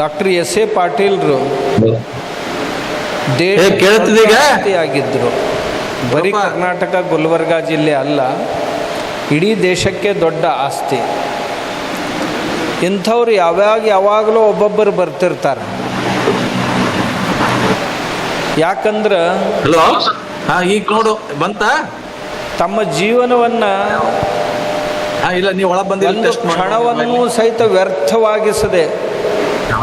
Doctor S A ಪಾಟೀಲ್ರು ಆಗಿದ್ರು ಬರೀ ಕರ್ನಾಟಕ ಗುಲ್ಬರ್ಗ ಜಿಲ್ಲೆ ಅಲ್ಲ ಇಡೀ ದೇಶಕ್ಕೆ ದೊಡ್ಡ ಆಸ್ತಿ. ಇಂಥವ್ರು ಯಾವಾಗ ಯಾವಾಗಲೂ ಒಬ್ಬೊಬ್ಬರು ಬರ್ತಿರ್ತಾರೆ. ಯಾಕಂದ್ರೆ ಹಲೋ? ಈಗ ನೋಡು ಬಂತ? ತಮ್ಮ ಜೀವನವನ್ನ ಇಲ್ಲ ನೀವು ಒಳ ಬಂದಿಲ್ಲ ಕ್ಷಣವನ್ನು ಸಹಿತ ವ್ಯರ್ಥವಾಗಿಸದೆ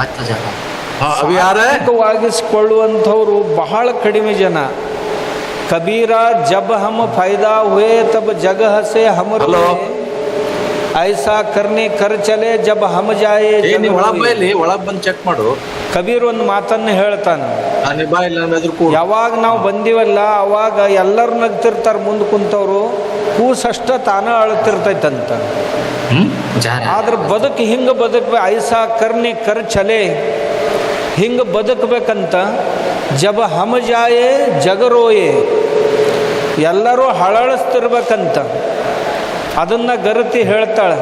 ಅವಿ ಜನ ಸಾರ್ಥಕವಾಗಿಸಿಕೊಳ್ಳುವಂಥವ್ರು ಬಹಳ ಕಡಿಮೆ ಜನ. ಕಬೀರ ಜಬ್ ಹಮ್ ಫೈದಾ ಹುಯೇ ತಬ್ ಜಗ ಹಸೆ ಹಮರ್ Hello? ಐಸಾ ಕರ್ನಿ ಕರ್ ಚಲೆ ಜಬ್ ಹಮ್ ಜಾಯೆ ಒಳಗ್ ಬಂದ್ ಚೆಕ್ ಮಾಡು. ಕಬೀರ್ ಒಂದು ಮಾತನ್ನು ಹೇಳ್ತಾನೆ. ಯಾವಾಗ ನಾವು ಬಂದಿವಲ್ಲ ಅವಾಗ ಎಲ್ಲರೂ ನಗ್ತಿರ್ತಾರೆ ಮುಂದೆ ಕುಂತವ್ರು ಕೂಸಷ್ಟ ತಾನ ಅಳತಿರ್ತೈತಂತ. ಆದ್ರೆ ಬದುಕು ಹಿಂಗೆ ಬದುಕ್ಬೇಕು ಐಸಾ ಕರ್ನಿ ಕರ್ ಚಲೆ. ಹಿಂಗೆ ಬದುಕಬೇಕಂತ ಜಬ ಹಮ ಜಾಯೇ ಜಗರೋಯೇ. ಎಲ್ಲರೂ ಹಳಳಿಸ್ತಿರ್ಬೇಕಂತ. ಅದನ್ನು ಗರತಿ ಹೇಳ್ತಾಳೆ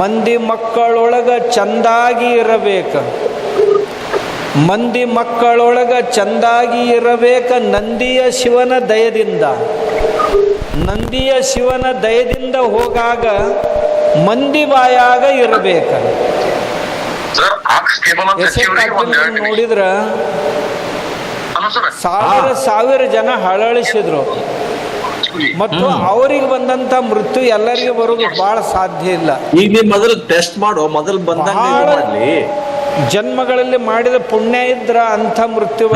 ಮಂದಿ ಮಕ್ಕಳೊಳಗ ಚಂದಾಗಿ ಇರಬೇಕು. ಮಂದಿ ಮಕ್ಕಳೊಳಗ ಚಂದಾಗಿ ಇರಬೇಕ ನಂದಿಯ ಶಿವನ ದಯದಿಂದ. ನಂದಿಯ ಶಿವನ ದಯದಿಂದ ಹೋಗಾಗ ಮಂದಿ ಬಾಯಾಗ ಇರಬೇಕ. ನೋಡಿದ್ರ? ಸಾವಿರ ಸಾವಿರ ಜನ ಹಳಳಿಸಿದ್ರು ಮತ್ತು ಅವರಿಗೆ ಬಂದಂತ ಮೃತ್ಯು ಎಲ್ಲರಿಗೂ ಬರೋದು ಬಹಳ ಸಾಧ್ಯ ಇಲ್ಲ. ಈಗ ಮೊದಲು ಟೆಸ್ಟ್ ಮಾಡೋ ಮೊದಲು ಬಂದ ಮಾಡ್ಲಿ. ಜನ್ಮಗಳಲ್ಲಿ ಮಾಡಿದ ಪುಣ್ಯ ಇದ್ರ ಅಂತ ಮೃತ್ಯು.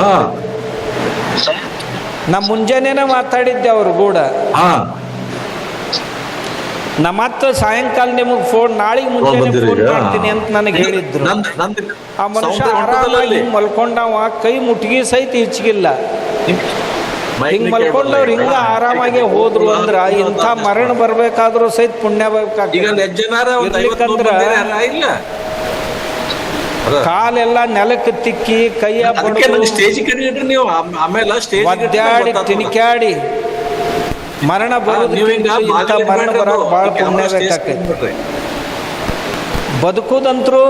ನಾ ಮುಂಜಾನೆನೆ ಮಾತಾಡಿದ್ದೆ ಅವ್ರು ಕೂಡ. ನಮ್ಮ ನಾ ಮತ್ತೆ ಸಾಯಂಕಾಲ ನಿಮಗೆ ಫೋನ್ ನಾಳೆಗೆ ಮುಂಜಾನೆ ಫೋನ್ ಮಾಡ್ತೀನಿ ಅಂತ ನನಗೆ ಹೇಳಿದ್ರು. ಆ ಮನುಷ್ಯ ಆರಾಮಾಗಿ ಮಲ್ಕೊಂಡವ ಕೈ ಮುಟ್ಗಿ ಸಹಿತ mic ಹಿಂಗ್ ಮಲ್ಕೊಂಡವ್ರು. ಹಿಂಗ ಆರಾಮಾಗಿ ಹೋದ್ರು ಅಂದ್ರ ಇಂಥ ಮರಣ ಬರ್ಬೇಕಾದ್ರೂ ಸಹಿತ ಪುಣ್ಯ ಇಲ್ಲ. ಕಾಲೆಲ್ಲ ನೆಲಕ್ಕೆ ತಿಕ್ಕಿ ಕೈಯ ನೀವು. ಆಮ್- ಆಮೇಲೆ ಒದ್ದಾಡಿ ತಿನಿಕ್ಯಾಡಿ ಮರಣ ಬರೋದು ಮರಣ ಬರೋದು ಭಾಳ ಪುಣ್ಯ ಬೇಕಾಗ್ತೈತಿ. ಬದುಕುದಂತ್ರು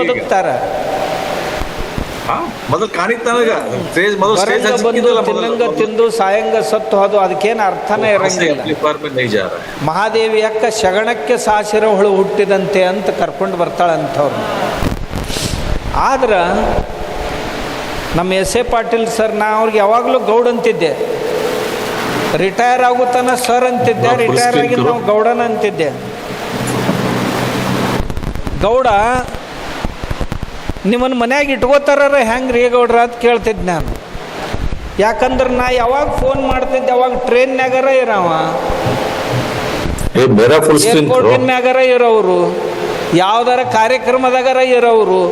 ಬದುಕ್ತಾರ, ಮೊದಲು ಕಾಣಿತ್ತಿಲ್ಲಂಗ ಬದುಕು ಬದುಕ್ತಾರ ಮೊದಲು ಕಾಣಿತ್ ನನಗ. ಸ್ಟೇಜ್ ಮೊದಲು ಸ್ಟೇಜ್ ಬರಂಗ ತಿನ್ನಂಗ ತಿಂದು ಸಾಯಂಗ ಸತ್ತು ಅದು ಅದಕ್ಕೇನು ಅರ್ಥನೇ ಇರಂಗಿಲ್ಲ. ನಿಜ ಮಹಾದೇವಿ ಅಕ್ಕ ಶಗಣಕ್ಕೆ ಸಾಸಿರ ಹುಳು ಹುಟ್ಟಿದಂತೆ ಅಂತ ಕರ್ಕೊಂಡು ಬರ್ತಾಳಂಥವ್ರು. ಆದ್ರೆ ನಮ್ಮ ಎಸ್ ಎ ಪಾಟೀಲ್ ಸರ್ ನಾ ಅವ್ರಿಗೆ ಯಾವಾಗಲೂ ಗೌಡ್ ಅಂತಿದ್ದೆ. ರಿಟೈರ್ ಆಗುತ್ತಾನ ಸರ್ ಅಂತಿದ್ದೆ ರಿಟೈರ್ ಆಗಿ ಆಗಿದ್ದು ನಾವು ಗೌಡನ ಅಂತಿದ್ದೆ ಗೌಡ ನಿಮ್ಮನ್ನು ಮನ್ಯಾಗ ಇಟ್ಕೋತಾರ ಹೆಂಗೆ ರೀ ಗೌಡ್ರ ಅಂತ ಕೇಳ್ತಿದ್ದೆ ನಾನು. ಯಾಕಂದ್ರೆ ನಾ ಯಾವಾಗ ಫೋನ್ ಮಾಡ್ತಿದ್ದೆ ಅವಾಗ ಟ್ರೈನ್ಯಾಗರ ಇರವ. ಏ ಬೇರೆ ಫುಲ್ ಸ್ಕ್ರೀನ್ ಏರ್ಪೋರ್ಟಿನ್ಯಾಗರ ಇರೋರು ಯಾವ್ದಾರ ಕಾರ್ಯಕ್ರಮದಾಗರ ಇರೋರು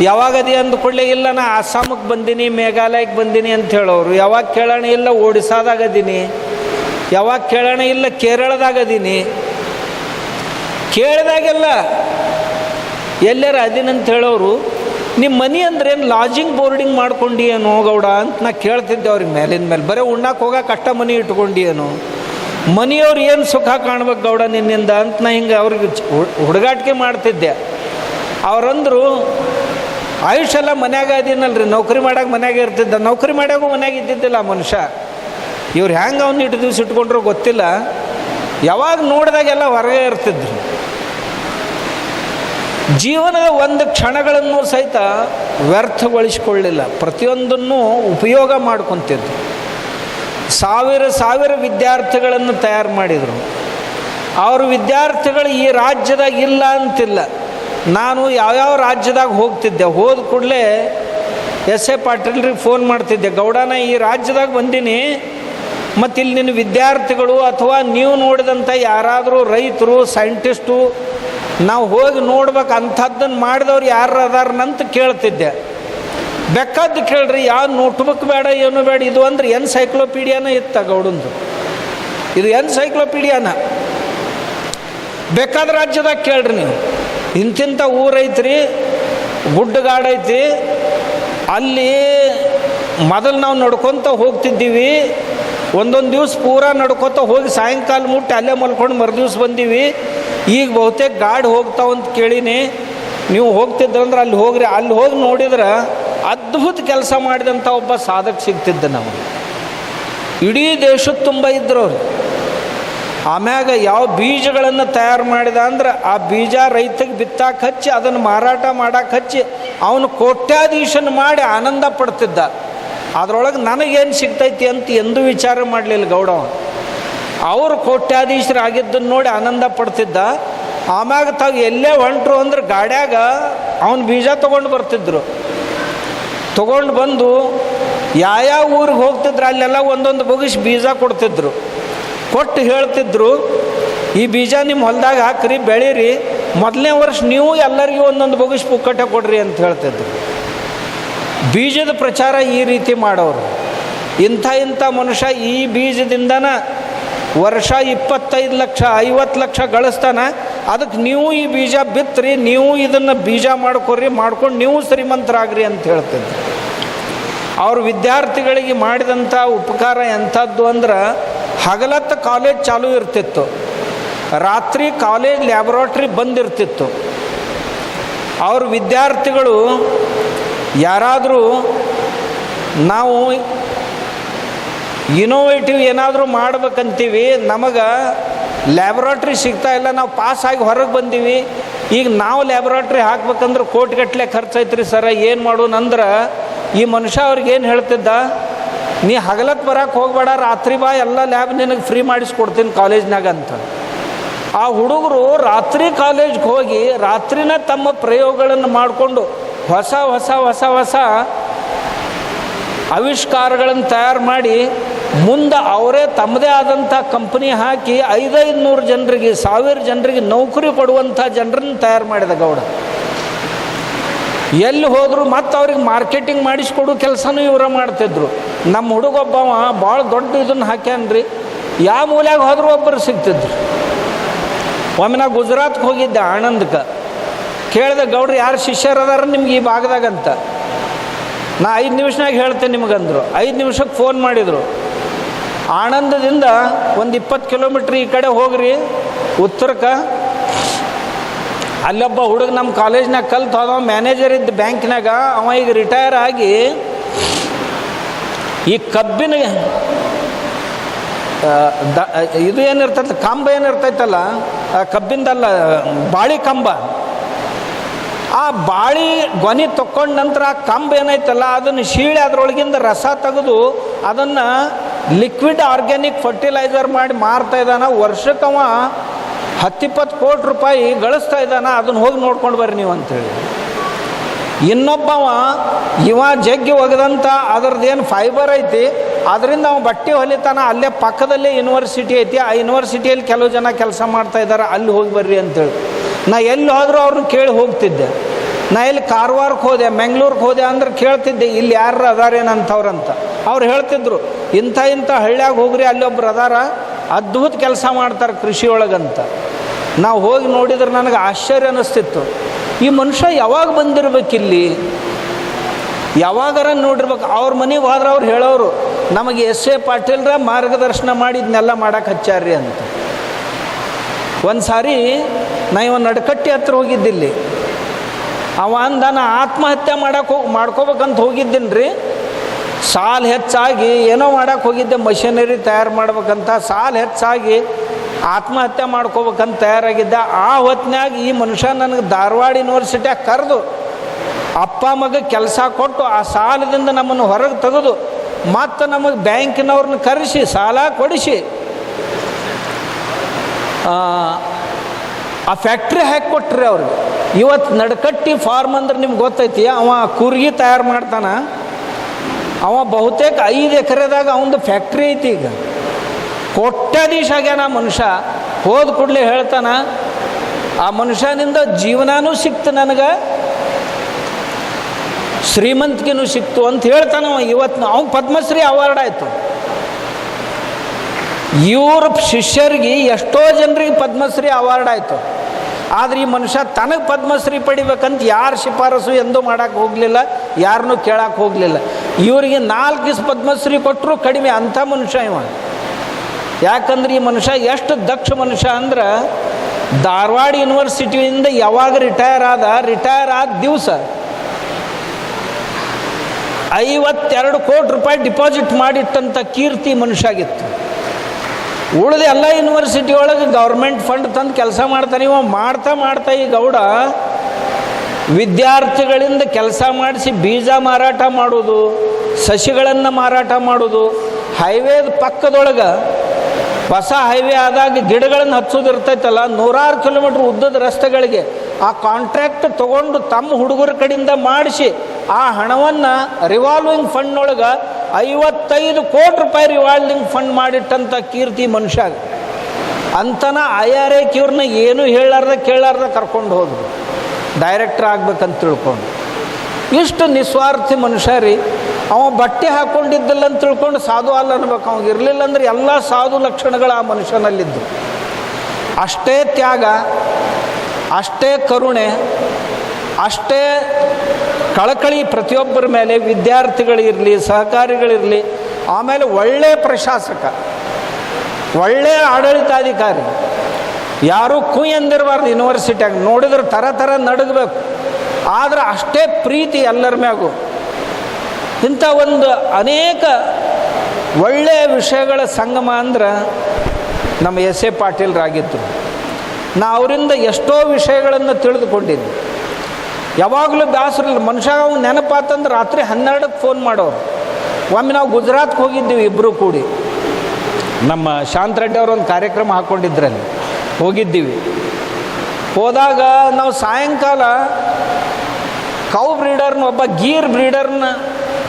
ಯಾವಾಗ ಅದೇ ಅಂದ ಕೂಡಲೇ ಇಲ್ಲ ನಾ ಅಸ್ಸಾಮಕ್ಕೆ ಬಂದೀನಿ ಮೇಘಾಲಯಕ್ಕೆ ಬಂದೀನಿ ಅಂತ ಹೇಳೋರು ಯಾವಾಗ ಕೇಳೋಣ ಇಲ್ಲ ಒಡಿಸ್ಸಾದಾಗ ಅದೀನಿ. ಯಾವಾಗ ಕೇಳೋಣ ಇಲ್ಲ ಕೇರಳದಾಗ ಅದೀನಿ. ಕೇಳಿದಾಗೆಲ್ಲ ಎಲ್ಲರ ಅದೀನಂತ ಹೇಳೋರು ನಿಮ್ಮ ಮನಿ ಅಂದ್ರೆ ಏನು ಲಾಜಿಂಗ್ ಬೋರ್ಡಿಂಗ್ ಮಾಡ್ಕೊಂಡು ಏನೋ ಗೌಡ ಅಂತ ನಾ ಕೇಳ್ತಿದ್ದೆ ಅವ್ರಿಗೆ ಮೇಲಿನ ಮೇಲೆ. ಬರೀ ಉಣ್ಣಕ್ಕೆ ಹೋಗಕ್ಕೆ ಅಷ್ಟ ಮನಿ ಇಟ್ಕೊಂಡು ಏನು ಮನಿಯವ್ರು ಏನು ಸುಖ ಕಾಣ್ಬೇಕು ಗೌಡ ನಿನ್ನಿಂದ ಅಂತ ನಾ ಹಿಂಗೆ ಅವ್ರಿಗೆ ಹುಡುಗಾಟಿಕೆ ಮಾಡ್ತಿದ್ದೆ. ಅವರಂದರು, ಆಯುಷ್ ಎಲ್ಲ ಮನ್ಯಾಗ ಅದೀನಲ್ರಿ ನೌಕರಿ ಮಾಡಾಗ ಮನ್ಯಾಗ ಇರ್ತಿದ್ದ. ನೌಕರಿ ಮಾಡ್ಯಾಗೂ ಮನ್ಯಾಗ ಇದ್ದಿದ್ದಿಲ್ಲ ಮನುಷ್ಯ. ಇವ್ರು ಹೆಂಗೆ ಅವ್ನು ಇಟ್ಟು ದಿವ್ಸ ಇಟ್ಕೊಂಡ್ರು ಗೊತ್ತಿಲ್ಲ. ಯಾವಾಗ ನೋಡಿದಾಗೆಲ್ಲ ಹೊರಗೆ ಇರ್ತಿದ್ರು. ಜೀವನದ ಒಂದು ಕ್ಷಣಗಳನ್ನು ಸಹಿತ ವ್ಯರ್ಥಗೊಳಿಸಿಕೊಳ್ಳಿಲ್ಲ. ಪ್ರತಿಯೊಂದನ್ನು ಉಪಯೋಗ ಮಾಡ್ಕೊತಿದ್ರು. ಸಾವಿರ ಸಾವಿರ ವಿದ್ಯಾರ್ಥಿಗಳನ್ನು ತಯಾರು ಮಾಡಿದರು. ಅವ್ರ ವಿದ್ಯಾರ್ಥಿಗಳು ಈ ರಾಜ್ಯದಾಗ ಇಲ್ಲ ಅಂತಿಲ್ಲ. ನಾನು ಯಾವ್ಯಾವ ರಾಜ್ಯದಾಗ ಹೋಗ್ತಿದ್ದೆ, ಹೋದ ಕೂಡಲೇ ಎಸ್ ಎ ಪಾಟೀಲ್ರಿಗೆ ಫೋನ್ ಮಾಡ್ತಿದ್ದೆ ಗೌಡನ ಈ ರಾಜ್ಯದಾಗ ಬಂದೀನಿ, ಮತ್ತು ಇಲ್ಲಿ ನಿನ್ನ ವಿದ್ಯಾರ್ಥಿಗಳು ಅಥವಾ ನೀವು ನೋಡಿದಂಥ ಯಾರಾದರೂ ರೈತರು ಸೈಂಟಿಸ್ಟು ನಾವು ಹೋಗಿ ನೋಡ್ಬೇಕು ಅಂಥದ್ದನ್ನು ಮಾಡಿದವ್ರು ಯಾರು ಅದಾರನಂತ ಕೇಳ್ತಿದ್ದೆ. ಬೆಕ್ಕದ್ದು ಕೇಳ್ರಿ ಯಾವ ನೋಟ್ಬುಕ್ ಬೇಡ, ಏನು ಬೇಡ, ಇದು ಅಂದ್ರೆ ಎನ್ಸೈಕ್ಲೋಪೀಡಿಯಾನ ಇತ್ತ ಗೌಡಂದು. ಇದು ಎನ್ಸೈಕ್ಲೋಪೀಡಿಯಾನ ಬೇಕಾದ ರಾಜ್ಯದಾಗ ಕೇಳ್ರಿ ನೀವು. ಇಂತಿಂಥ ಊರೈತ್ರಿ ಗುಡ್ಡಗಾಡೈತಿ ಅಲ್ಲಿ ಮೊದಲು ನಾವು ನಡ್ಕೊತ ಹೋಗ್ತಿದ್ದೀವಿ. ಒಂದೊಂದು ದಿವಸ ಪೂರ ನಡ್ಕೊತ ಹೋಗಿ ಸಾಯಂಕಾಲ ಮುಟ್ಟಿ ಅಲ್ಲೇ ಮಲ್ಕೊಂಡು ಮರುದಿವ್ಸ ಬಂದೀವಿ. ಈಗ ಬಹುತೇಕ ಗಾಢ ಹೋಗ್ತಾವ ಅಂತ ಕೇಳೀನಿ. ನೀವು ಹೋಗ್ತಿದ್ರಂದ್ರೆ ಅಲ್ಲಿ ಹೋಗ್ರಿ. ಅಲ್ಲಿ ಹೋಗಿ ನೋಡಿದ್ರೆ ಅದ್ಭುತ ಕೆಲಸ ಮಾಡಿದಂಥ ಒಬ್ಬ ಸಾಧಕ ಸಿಗ್ತಿದ್ದ ನಾವು ಇಡೀ ದೇಶದ ತುಂಬ ಇದ್ರು ಅವ್ರು. ಆಮ್ಯಾಗ ಯಾವ ಬೀಜಗಳನ್ನು ತಯಾರು ಮಾಡಿದ ಅಂದ್ರೆ ಆ ಬೀಜ ರೈತಗೆ ಬಿತ್ತಾಕ ಹಚ್ಚಿ, ಅದನ್ನು ಮಾರಾಟ ಮಾಡಕ್ಕೆ ಹಚ್ಚಿ, ಅವನು ಕೋಟ್ಯಾಧೀಶನ ಮಾಡಿ ಆನಂದ ಪಡ್ತಿದ್ದ. ಅದರೊಳಗೆ ನನಗೇನು ಸಿಗ್ತೈತಿ ಅಂತ ಎಂದೂ ವಿಚಾರ ಮಾಡಲಿಲ್ಲ ಗೌಡವ ಅವರು ಕೋಟ್ಯಾಧೀಶರಾಗಿದ್ದನ್ನು ನೋಡಿ ಆನಂದ ಪಡ್ತಿದ್ದ. ಆಮ್ಯಾಗ ತಾವು ಎಲ್ಲೇ ಹೊಂಟ್ರು ಅಂದ್ರೆ ಗಾಡ್ಯಾಗ ಅವನು ಬೀಜ ತೊಗೊಂಡು ಬರ್ತಿದ್ರು. ತೊಗೊಂಡು ಬಂದು ಯಾವ್ಯಾವ ಊರಿಗೆ ಹೋಗ್ತಿದ್ರು ಅಲ್ಲೆಲ್ಲ ಒಂದೊಂದು ಬೊಗಿಸಿ ಬೀಜ ಕೊಡ್ತಿದ್ರು. ಕೊಟ್ಟು ಹೇಳ್ತಿದ್ರು, ಈ ಬೀಜ ನಿಮ್ಮ ಹೊಲ್ದಾಗ ಹಾಕ್ರಿ, ಬೆಳೀರಿ, ಮೊದಲನೇ ವರ್ಷ ನೀವು ಎಲ್ಲರಿಗೂ ಒಂದೊಂದು ಬೊಗಿಸಿ ಪುಕ್ಕಟೆ ಕೊಡ್ರಿ ಅಂತ ಹೇಳ್ತಿದ್ರು. ಬೀಜದ ಪ್ರಚಾರ ಈ ರೀತಿ ಮಾಡೋರು. ಇಂಥ ಇಂಥ ಮನುಷ್ಯ ಈ ಬೀಜದಿಂದನ ವರ್ಷ ಇಪ್ಪತ್ತೈದು ಲಕ್ಷ, ಐವತ್ತು ಲಕ್ಷ ಗಳಿಸ್ತಾನ. ಅದಕ್ಕೆ ನೀವು ಈ ಬೀಜ ಬಿತ್ತರಿ ನೀವು ಇದನ್ನು ಬೀಜ ಮಾಡ್ಕೊರಿ ಮಾಡ್ಕೊಂಡು ನೀವು ಶ್ರೀಮಂತರಾಗ್ರಿ ಅಂತ ಹೇಳ್ತಿದ್ರು. ಅವ್ರ ವಿದ್ಯಾರ್ಥಿಗಳಿಗೆ ಮಾಡಿದಂಥ ಉಪಕಾರ ಎಂಥದ್ದು ಅಂದ್ರೆ ಹಗಲತ್ತು ಕಾಲೇಜ್ ಚಾಲೂ ಇರ್ತಿತ್ತು. ರಾತ್ರಿ ಕಾಲೇಜ್ ಲ್ಯಾಬೊರೇಟ್ರಿ ಬಂದಿರ್ತಿತ್ತು. ಅವ್ರ ವಿದ್ಯಾರ್ಥಿಗಳು ಯಾರಾದರೂ ನಾವು ಇನೋವೇಟಿವ್ ಏನಾದರೂ ಮಾಡ್ಬೇಕಂತೀವಿ, ನಮಗೆ ಲ್ಯಾಬೊರೇಟ್ರಿ ಸಿಗ್ತಾ ಇಲ್ಲ, ನಾವು ಪಾಸ್ ಆಗಿ ಹೊರಗೆ ಬಂದೀವಿ. ಈಗ ನಾವು ಲ್ಯಾಬೊರೇಟ್ರಿ ಹಾಕ್ಬೇಕಂದ್ರೆ ಕೋಟಿಗಟ್ಟಲೆ ಖರ್ಚೈತ್ರಿ ಸರ, ಏನು ಮಾಡೋಣ ಅಂದ್ರೆ ಈ ಮನುಷ್ಯ ಅವ್ರಿಗೆ ಏನು ಹೇಳ್ತಿದ್ದ, ನೀ ಹಗಲತ್ ಬರಕ್ಕೆ ಹೋಗಬೇಡ, ರಾತ್ರಿ ಬಾ, ಎಲ್ಲ ಲ್ಯಾಬ್ ನಿನಗೆ ಫ್ರೀ ಮಾಡಿಸ್ಕೊಡ್ತೀನಿ ಕಾಲೇಜ್ನಾಗ ಅಂತ. ಆ ಹುಡುಗರು ರಾತ್ರಿ ಕಾಲೇಜ್ಗೆ ಹೋಗಿ, ರಾತ್ರಿನ ತಮ್ಮ ಪ್ರಯೋಗಗಳನ್ನು ಮಾಡಿಕೊಂಡು ಹೊಸ ಹೊಸ ಹೊಸ ಹೊಸ ಆವಿಷ್ಕಾರಗಳನ್ನು ತಯಾರು ಮಾಡಿ ಮುಂದೆ ಅವರೇ ತಮ್ಮದೇ ಆದಂಥ ಕಂಪ್ನಿ ಹಾಕಿ ಐದೈದು ನೂರು ಜನರಿಗೆ, ಸಾವಿರ ಜನರಿಗೆ ನೌಕರಿ ಕೊಡುವಂಥ ಜನರನ್ನು ತಯಾರು ಮಾಡಿದ ಗೌಡ. ಎಲ್ಲಿ ಹೋದರೂ ಮತ್ತೆ ಅವ್ರಿಗೆ ಮಾರ್ಕೆಟಿಂಗ್ ಮಾಡಿಸ್ಕೊಡು ಕೆಲಸನೂ ಇವರ ಮಾಡ್ತಿದ್ರು. ನಮ್ಮ ಹುಡುಗೊಬ್ಬವ ಭಾಳ ದೊಡ್ಡ ಇದನ್ನು ಹಾಕ್ಯಾನ್ರಿ. ಯಾವ ಮೂಲ್ಯಾಗ ಹೋದರೂ ಒಬ್ಬರು ಸಿಗ್ತಿದ್ರು. ಒಮ್ಮೆ ನಾ ಗುಜರಾತ್ಗೆ ಹೋಗಿದ್ದೆ ಆನಂದಕ್ಕೆ ಕೇಳಿದೆ ಗೌಡ್ರು ಯಾರು ಶಿಷ್ಯರದಾರ ನಿಮ್ಗೆ ಈ ಭಾಗದಾಗಂತ? ನಾ ಐದು ನಿಮಿಷನಾಗ ಹೇಳ್ತೇನೆ ನಿಮಗಂದ್ರು. ಐದು ನಿಮಿಷಕ್ಕೆ ಫೋನ್ ಮಾಡಿದರು. ಆನಂದದಿಂದ ಒಂದು ಇಪ್ಪತ್ತು ಕಿಲೋಮೀಟ್ರ್ ಈ ಕಡೆ ಹೋಗ್ರಿ, ಉತ್ತರಕ್ಕೆ. ಅಲ್ಲೊಬ್ಬ ಹುಡುಗ ನಮ್ಮ ಕಾಲೇಜ್ನಾಗ ಕಲ್ತು ಅದ ಮ್ಯಾನೇಜರ್ ಇದ್ದ ಬ್ಯಾಂಕ್ನಾಗ, ಅವ ಈಗ ರಿಟೈರ್ ಆಗಿ, ಈ ಕಬ್ಬಿನ ದ, ಇದು ಏನಿರ್ತೈತೆ, ಕಂಬ ಏನಿರ್ತೈತಲ್ಲ ಕಬ್ಬಿಂದಲ್ಲ, ಬಾಳಿ ಕಂಬ. ಆ ಬಾಳಿ ಗೊನೆ ತಕ್ಕೊಂಡ ನಂತರ ಆ ಕಂಬ ಏನೈತಲ್ಲ, ಅದನ್ನು ಶೀಳೆ ಅದರೊಳಗಿಂದ ರಸ ತೆಗೆದು ಅದನ್ನು ಲಿಕ್ವಿಡ್ ಆರ್ಗ್ಯಾನಿಕ್ ಫರ್ಟಿಲೈಸರ್ ಮಾಡಿ ಮಾರ್ತಾ ಇದ್ದಾನ. ವರ್ಷಕ್ಕವ ಹತ್ತಿಪ್ಪತ್ತು ಕೋಟಿ ರೂಪಾಯಿ ಗಳಿಸ್ತಾ ಇದ್ದಾನ. ಅದನ್ನು ಹೋಗಿ ನೋಡ್ಕೊಂಡು ಬರ್ರಿ ನೀವು ಅಂತೇಳಿ. ಇನ್ನೊಬ್ಬವ ಇವ ಜಗ್ಗಿ ಒಗೆದಂಥ ಅದರದ್ದೇನು ಫೈಬರ್ ಐತಿ. ಅದರಿಂದ ಅವ ಬಟ್ಟೆ ಹೊಲಿತಾನ. ಅಲ್ಲೇ ಪಕ್ಕದಲ್ಲೇ ಯೂನಿವರ್ಸಿಟಿ ಐತಿ. ಆ ಯೂನಿವರ್ಸಿಟಿಯಲ್ಲಿ ಕೆಲವು ಜನ ಕೆಲಸ ಮಾಡ್ತಾ ಇದ್ದಾರೆ ಅಲ್ಲಿ ಹೋಗಿ ಬರ್ರಿ ಅಂತೇಳಿ. ನಾ ಎಲ್ಲಿ ಹೋದರೂ ಅವ್ರನ್ನ ಕೇಳಿ ಹೋಗ್ತಿದ್ದೆ. ನಾ ಇಲ್ಲಿ ಕಾರವಾರಕ್ಕೆ ಹೋದೆ, ಮಂಗ್ಳೂರ್ಗೆ ಹೋದೆ ಅಂದ್ರೆ ಕೇಳ್ತಿದ್ದೆ, ಇಲ್ಲಿ ಯಾರು ಅದಾರೇನಂಥವ್ರಂತ ಅವ್ರು ಹೇಳ್ತಿದ್ರು, ಇಂಥ ಇಂಥ ಹಳ್ಳ್ಯಾಗ ಹೋಗ್ರಿ ಅಲ್ಲೊಬ್ರು ಅದಾರ, ಅದ್ಭುತ ಕೆಲಸ ಮಾಡ್ತಾರೆ ಕೃಷಿಯೊಳಗಂತ. ನಾವು ಹೋಗಿ ನೋಡಿದ್ರೆ ನನಗೆ ಆಶ್ಚರ್ಯ ಅನ್ನಿಸ್ತಿತ್ತು ಈ ಮನುಷ್ಯ ಯಾವಾಗ ಬಂದಿರ್ಬೇಕಿಲ್ಲಿ? ಯಾವಾಗಾರ ನೋಡಿರ್ಬೇಕು, ಅವ್ರ ಮನೆಗೆ ಹೋದ್ರೆ ಅವ್ರು ಹೇಳೋರು, ನಮಗೆ ಎಸ್ ಎ ಪಾಟೀಲ್ರ ಮಾರ್ಗದರ್ಶನ ಮಾಡಿ ಇದನ್ನೆಲ್ಲ ಮಾಡಕ್ಕೆ ಹಚ್ಚಾರ್ರಿ ಅಂತ. ಒಂದು ಸಾರಿ ನಾ ಇವ ನಡ್ಕಟ್ಟಿ ಹತ್ರ ಹೋಗಿದ್ದಿಲ್ಲಿ. ಅವ ಅಂದ, ನಾ ಆತ್ಮಹತ್ಯೆ ಮಾಡಕ್ಕೆ ಹೋಗಿ ಮಾಡ್ಕೋಬೇಕಂತ ಹೋಗಿದ್ದೀನಿ ರೀ ಸಾಲು ಹೆಚ್ಚಾಗಿ ಏನೋ ಮಾಡಕ್ಕೆ ಹೋಗಿದ್ದೆ, ಮಷಿನರಿ ತಯಾರು ಮಾಡ್ಬೇಕಂತ. ಸಾಲು ಹೆಚ್ಚಾಗಿ ಆತ್ಮಹತ್ಯೆ ಮಾಡ್ಕೋಬೇಕಂತ ತಯಾರಾಗಿದ್ದೆ. ಆ ಹೊತ್ತಿನಾಗ ಈ ಮನುಷ್ಯ ನನಗೆ ಧಾರವಾಡ ಯೂನಿವರ್ಸಿಟಿಯಾಗ ಕರೆದು, ಅಪ್ಪ ಮಗ ಕೆಲಸ ಕೊಟ್ಟು ಆ ಸಾಲದಿಂದ ನಮ್ಮನ್ನು ಹೊರಗೆ ತೆಗೆದು, ಮತ್ತು ನಮಗೆ ಬ್ಯಾಂಕಿನವ್ರನ್ನ ಕರೆಸಿ, ಸಾಲ ಕೊಡಿಸಿ. ಆ, ಫ್ಯಾಕ್ಟ್ರಿ ಹಾಕಿ ಕೊಟ್ರಿ ಅವ್ರಿಗೆ ಇವತ್ತು ನಡ್ಕಟ್ಟಿ ಫಾರ್ಮ್ ಅಂದ್ರೆ ನಿಮ್ಗೆ ಗೊತ್ತೈತಿ ಅವ ಕುರ್ಗಿ ತಯಾರು ಮಾಡ್ತಾನ. ಅವ ಬಹುತೇಕ ಐದು ಎಕರೆದಾಗ ಅವಂದು ಫ್ಯಾಕ್ಟ್ರಿ ಐತಿ ಈಗ. ಕೋಟ್ಯಾಧೀಶ ಆಗ್ಯಾನ ಮನುಷ್ಯ. ಹೋದ ಕೂಡಲೇ ಹೇಳ್ತಾನ ಆ ಮನುಷ್ಯನಿಂದ ಜೀವನಾನೂ ಸಿಕ್ತು ನನಗೆ ಶ್ರೀಮಂತಿಕೆನೂ ಸಿಕ್ತು ಅಂತ ಹೇಳ್ತಾನ ಇವತ್ತು ಅವ್ನು ಪದ್ಮಶ್ರೀ ಅವಾರ್ಡ್ ಆಯಿತು. ಇವ್ರ ಶಿಷ್ಯರಿಗೆ ಎಷ್ಟೋ ಜನರಿಗೆ ಪದ್ಮಶ್ರೀ ಅವಾರ್ಡ್ ಆಯಿತು. ಆದರೆ ಈ ಮನುಷ್ಯ ತನಗೆ ಪದ್ಮಶ್ರೀ ಪಡಿಬೇಕಂತ ಯಾರು ಶಿಫಾರಸು ಎಂದೂ ಮಾಡೋಕ್ಕೆ ಹೋಗಲಿಲ್ಲ ಯಾರನ್ನೂ ಕೇಳಕ್ಕೆ ಹೋಗಲಿಲ್ಲ. ಇವರಿಗೆ ನಾಲ್ಕು ದಿವಸ ಪದ್ಮಶ್ರೀ ಕೊಟ್ಟರು ಕಡಿಮೆ ಅಂಥ ಮನುಷ್ಯ ಇವ. ಯಾಕಂದ್ರೆ ಈ ಮನುಷ್ಯ ಎಷ್ಟು ದಕ್ಷ ಮನುಷ್ಯ ಅಂದ್ರೆ ಧಾರವಾಡ ಯೂನಿವರ್ಸಿಟಿಯಿಂದ ಯಾವಾಗ ರಿಟೈರ್ ಆದ ರಿಟೈರ್ ಆದ ದಿವಸ ಐವತ್ತೆರಡು ಕೋಟಿ ರೂಪಾಯಿ ಡಿಪಾಸಿಟ್ ಮಾಡಿಟ್ಟಂಥ ಕೀರ್ತಿ ಮನುಷ್ಯಾಗಿತ್ತು ಉಳಿದ ಎಲ್ಲ ಯೂನಿವರ್ಸಿಟಿ ಒಳಗೆ ಗೌರ್ಮೆಂಟ್ ಫಂಡ್ ತಂದು ಕೆಲಸ ಮಾಡ್ತಾನೆ. ಇವ ಮಾಡ್ತಾ ಮಾಡ್ತಾ ಈ ಗೌಡ ವಿದ್ಯಾರ್ಥಿಗಳಿಂದ ಕೆಲಸ ಮಾಡಿಸಿ ಬೀಜ ಮಾರಾಟ ಮಾಡೋದು, ಸಸಿಗಳನ್ನು ಮಾರಾಟ ಮಾಡೋದು ಹೈವೇದ ಪಕ್ಕದೊಳಗೆ ಹೊಸ ಹೈವೇ ಆದಾಗ ಗಿಡಗಳನ್ನು ಹಚ್ಚೋದು ಇರ್ತೈತಲ್ಲ, ನೂರಾರು ಕಿಲೋಮೀಟ್ರ್ ಉದ್ದದ ರಸ್ತೆಗಳಿಗೆ ಆ ಕಾಂಟ್ರಾಕ್ಟ್ ತಗೊಂಡು ತಮ್ಮ ಹುಡುಗರ ಕಡೆಯಿಂದ ಮಾಡಿಸಿ ಆ ಹಣವನ್ನು ರಿವಾಲ್ವಿಂಗ್ ಫಂಡ್ನೊಳಗೆ ಐವತ್ತೈದು ಕೋಟಿ ರೂಪಾಯಿ ರಿವಾಲ್ವಿಂಗ್ ಫಂಡ್ ಮಾಡಿಟ್ಟಂಥ ಕೀರ್ತಿ ಮನುಷ್ಯಾಗ ಅಂತನ ಐ ಎ ಇವ್ರನ್ನ ಏನು ಹೇಳಾರ್ದ ಕೇಳಾರ್ದ ಕರ್ಕೊಂಡು ಹೋದ್ರು. ಡೈರೆಕ್ಟರ್ ಆಗ್ಬೇಕಂತ ತಿಳ್ಕೊಂಡು. ಇಷ್ಟು ನಿಸ್ವಾರ್ಥಿ ಮನುಷ್ಯ ರೀ. ಅವ ಬಟ್ಟೆ ಹಾಕ್ಕೊಂಡಿದ್ದಿಲ್ಲ ಅಂತ ತಿಳ್ಕೊಂಡು ಸಾಧು ಅಲ್ಲ ಅನ್ಬೇಕು. ಅವ್ನಿಗೆ ಇರಲಿಲ್ಲ ಅಂದ್ರೆ ಎಲ್ಲ ಸಾಧು ಲಕ್ಷಣಗಳು ಆ ಮನುಷ್ಯನಲ್ಲಿದ್ದು. ಅಷ್ಟೇ ತ್ಯಾಗ, ಅಷ್ಟೇ ಕರುಣೆ, ಅಷ್ಟೇ ಕಳಕಳಿ ಪ್ರತಿಯೊಬ್ಬರ ಮೇಲೆ ವಿದ್ಯಾರ್ಥಿಗಳಿರಲಿ, ಸಹಕಾರಿಗಳಿರಲಿ, ಆಮೇಲೆ ಒಳ್ಳೆಯ ಪ್ರಶಾಸಕ ಒಳ್ಳೆಯ ಆಡಳಿತಾಧಿಕಾರಿ, ಯಾರೂ ಕುಯ್ ಎಂದಿರಬಾರ್ದು ಯೂನಿವರ್ಸಿಟಿಯಾಗ. ನೋಡಿದ್ರೆ ಥರ ಥರ ನಡಗಬೇಕು ಆದರೆ ಅಷ್ಟೇ ಪ್ರೀತಿ ಎಲ್ಲರ ಮ್ಯಾಗೂ. ಇಂಥ ಒಂದು ಅನೇಕ ಒಳ್ಳೆಯ ವಿಷಯಗಳ ಸಂಗಮ ಅಂದ್ರೆ ನಮ್ಮ ಎಸ್ ಎ ಪಾಟೀಲ್ರಾಗಿದ್ದರು ನಾ ಅವರಿಂದ ಎಷ್ಟೋ ವಿಷಯಗಳನ್ನು ತಿಳಿದುಕೊಂಡಿದ್ದೆ. ಯಾವಾಗಲೂ ಬೇಸರಲ್ಲ ಮನುಷ್ಯ ಅವ್ನು ನೆನಪಾತಂದ್ರೆ ರಾತ್ರಿ ಹನ್ನೆರಡಕ್ಕೆ ಫೋನ್ ಮಾಡೋರು. ಒಮ್ಮೆ ನಾವು ಗುಜರಾತ್ಗೆ ಹೋಗಿದ್ದೀವಿ ಇಬ್ಬರು ಕೂಡಿ. ನಮ್ಮ ಶಾಂತ್ ರೆಡ್ಡಿ ಅವರು ಒಂದು ಕಾರ್ಯಕ್ರಮ ಹಾಕ್ಕೊಂಡಿದ್ರಲ್ಲಿ ಹೋಗಿದ್ದೀವಿ. ಹೋದಾಗ ನಾವು ಸಾಯಂಕಾಲ ಕೌ ಬ್ರೀಡರ್ನ ಒಬ್ಬ ಗೀರ್ ಬ್ರೀಡರ್ನ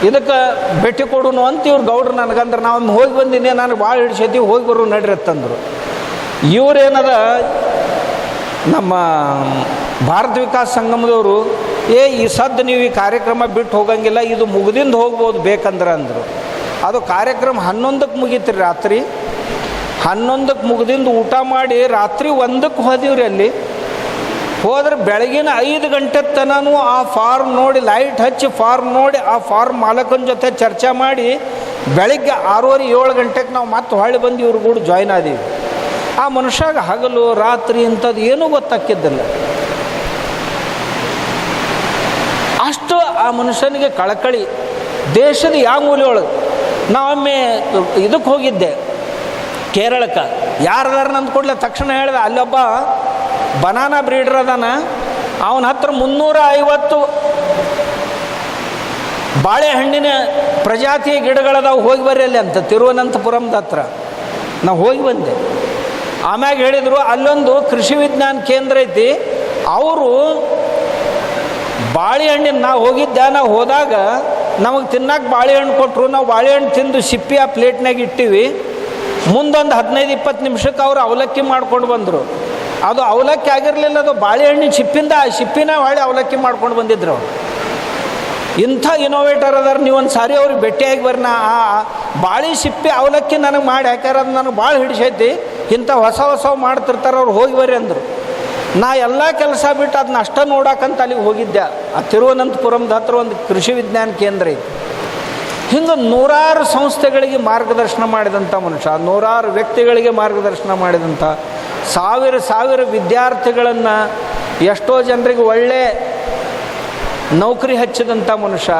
ಇದಕ್ಕೆ ಭೇಟಿ ಕೊಡೋನು ಅಂತ ಇವ್ರು ಗೌಡ್ರು ನನಗಂದ್ರೆ ನಾವು ಹೋಗಿ ಬಂದಿನಿ, ನನಗೆ ಭಾಳ ಹಿಡಿಸೈತಿ, ಹೋಗಿ ಬರು ನಡ್ರಿ ಅಂತಂದರು. ಇವರೇನದ ನಮ್ಮ ಭಾರತ ವಿಕಾಸ ಸಂಗಮದವರು, ಏ, ಈ ಸದ್ದು ನೀವು ಈ ಕಾರ್ಯಕ್ರಮ ಬಿಟ್ಟು ಹೋಗಂಗಿಲ್ಲ, ಇದು ಮುಗ್ದಿಂದ ಹೋಗ್ಬೋದು ಬೇಕಂದ್ರೆ ಅಂದರು. ಅದು ಕಾರ್ಯಕ್ರಮ ಹನ್ನೊಂದಕ್ಕೆ ಮುಗೀತ್ರಿ ರಾತ್ರಿ. ಹನ್ನೊಂದಕ್ಕೆ ಮುಗ್ದಿಂದ ಊಟ ಮಾಡಿ ರಾತ್ರಿ ಒಂದಕ್ಕೆ ಹೋದಿವ್ರಿ ಅಲ್ಲಿ. ಹೋದ್ರೆ ಬೆಳಗಿನ ಐದು ಗಂಟೆ ತನೂ ಆ ಫಾರ್ಮ್ ನೋಡಿ, ಲೈಟ್ ಹಚ್ಚಿ ಫಾರ್ಮ್ ನೋಡಿ, ಆ ಫಾರ್ಮ್ ಮಾಲಕನ ಜೊತೆ ಚರ್ಚೆ ಮಾಡಿ, ಬೆಳಗ್ಗೆ ಆರೂವರೆ, ಏಳು ಗಂಟೆಗೆ ನಾವು ಮತ್ತೆ ಹೊಳ್ಳಿ ಬಂದು ಇವ್ರ ಕೂಡ ಜಾಯ್ನ್ ಆದೀವಿ. ಆ ಮನುಷ್ಯಾಗ ಹಗಲು, ರಾತ್ರಿ ಇಂಥದ್ದು ಏನೂ ಗೊತ್ತಾಕಿದ್ದಿಲ್ಲ ಅಷ್ಟು ಆ ಮನುಷ್ಯನಿಗೆ ಕಳಕಳಿ. ದೇಶದ ಯಾವ ಮೂಲೆಯೊಳಗೆ? ನಾವೊಮ್ಮೆ ಇದಕ್ಕೆ ಹೋಗಿದ್ದೆ, ಕೇರಳಕ್ಕೆ. ಯಾರದಾರ ನಂದು ಕೂಡಲೇ ತಕ್ಷಣ ಹೇಳಿದೆ, ಅಲ್ಲೊಬ್ಬ ಬನಾನಾ ಬ್ರೀಡರ್ ಅದಾನ, ಅವನ ಹತ್ರ ಮುನ್ನೂರ ಐವತ್ತು ಬಾಳೆಹಣ್ಣಿನ ಪ್ರಜಾತಿಯ ಗಿಡಗಳದಾವು, ಹೋಗಿ ಬರ್ರಿ ಅಲ್ಲಿ ಅಂತ, ತಿರುವನಂತಪುರಂದ ಹತ್ರ. ನಾವು ಹೋಗಿ ಬಂದೆ. ಆಮ್ಯಾಗ ಹೇಳಿದರು, ಅಲ್ಲೊಂದು ಕೃಷಿ ವಿಜ್ಞಾನ ಕೇಂದ್ರ ಐತಿ, ಅವರು ಬಾಳೆಹಣ್ಣಿನ ನಾವು ಹೋಗಿದ್ದೆ, ನಾವು ಹೋದಾಗ ನಮಗೆ ತಿನ್ನಕ್ಕೆ ಬಾಳೆಹಣ್ಣು ಕೊಟ್ಟರು ನಾವು ಬಾಳೆಹಣ್ಣು ತಿಂದು ಸಿಪ್ಪಿ ಆ ಪ್ಲೇಟ್ನಾಗ ಇಟ್ಟಿವಿ. ಮುಂದೊಂದು ಹದಿನೈದು ಇಪ್ಪತ್ತು ನಿಮಿಷಕ್ಕೆ ಅವರು ಅವಲಕ್ಕಿ ಮಾಡ್ಕೊಂಡು ಬಂದರು. ಅದು ಅವಲಕ್ಕಿ ಆಗಿರಲಿಲ್ಲ, ಅದು ಬಾಳೆಹಣ್ಣಿನ ಸಿಪ್ಪಿಂದ ಆ ಸಿಪ್ಪಿನ ಹೊಳೆ ಅವಲಕ್ಕಿ ಮಾಡ್ಕೊಂಡು ಬಂದಿದ್ರು ಅವರು. ಇಂಥ ಇನೋವೇಟರ್ ಅದಾರ, ನೀವು ಒಂದು ಸಾರಿ ಅವ್ರಿಗೆ ಭೇಟಿಯಾಗಿ ಬರ್ನ. ಆ ಬಾಳೆ ಸಿಪ್ಪೆ ಅವಲಕ್ಕಿ ನನಗೆ ಮಾಡಿ ಹಾಕ್ಯಾರ ಅದು ನನಗೆ ಭಾಳ ಹಿಡಿಸೈತಿ. ಇಂಥ ಹೊಸ ಹೊಸವು ಮಾಡ್ತಿರ್ತಾರೆ ಅವ್ರು, ಹೋಗಿ ಬರ್ರಿ ಅಂದರು. ನಾ ಎಲ್ಲ ಕೆಲಸ ಬಿಟ್ಟು ಅದನ್ನ ಅಷ್ಟ ನೋಡಕ್ಕಂತ ಅಲ್ಲಿಗೆ ಹೋಗಿದ್ದೆ. ಆ ತಿರುವನಂತಪುರಂದ ಹತ್ರ ಒಂದು ಕೃಷಿ ವಿಜ್ಞಾನ ಕೇಂದ್ರ ಇತ್ತು ಹಿಂಗೆ ನೂರಾರು ಸಂಸ್ಥೆಗಳಿಗೆ ಮಾರ್ಗದರ್ಶನ ಮಾಡಿದಂಥ ಮನುಷ್ಯ, ನೂರಾರು ವ್ಯಕ್ತಿಗಳಿಗೆ ಮಾರ್ಗದರ್ಶನ ಮಾಡಿದಂಥ ಸಾವಿರ ಸಾವಿರ ವಿದ್ಯಾರ್ಥಿಗಳನ್ನು ಎಷ್ಟೋ ಜನರಿಗೆ ಒಳ್ಳೆ ನೌಕರಿ ಹಚ್ಚಿದಂಥ ಮನುಷ್ಯ,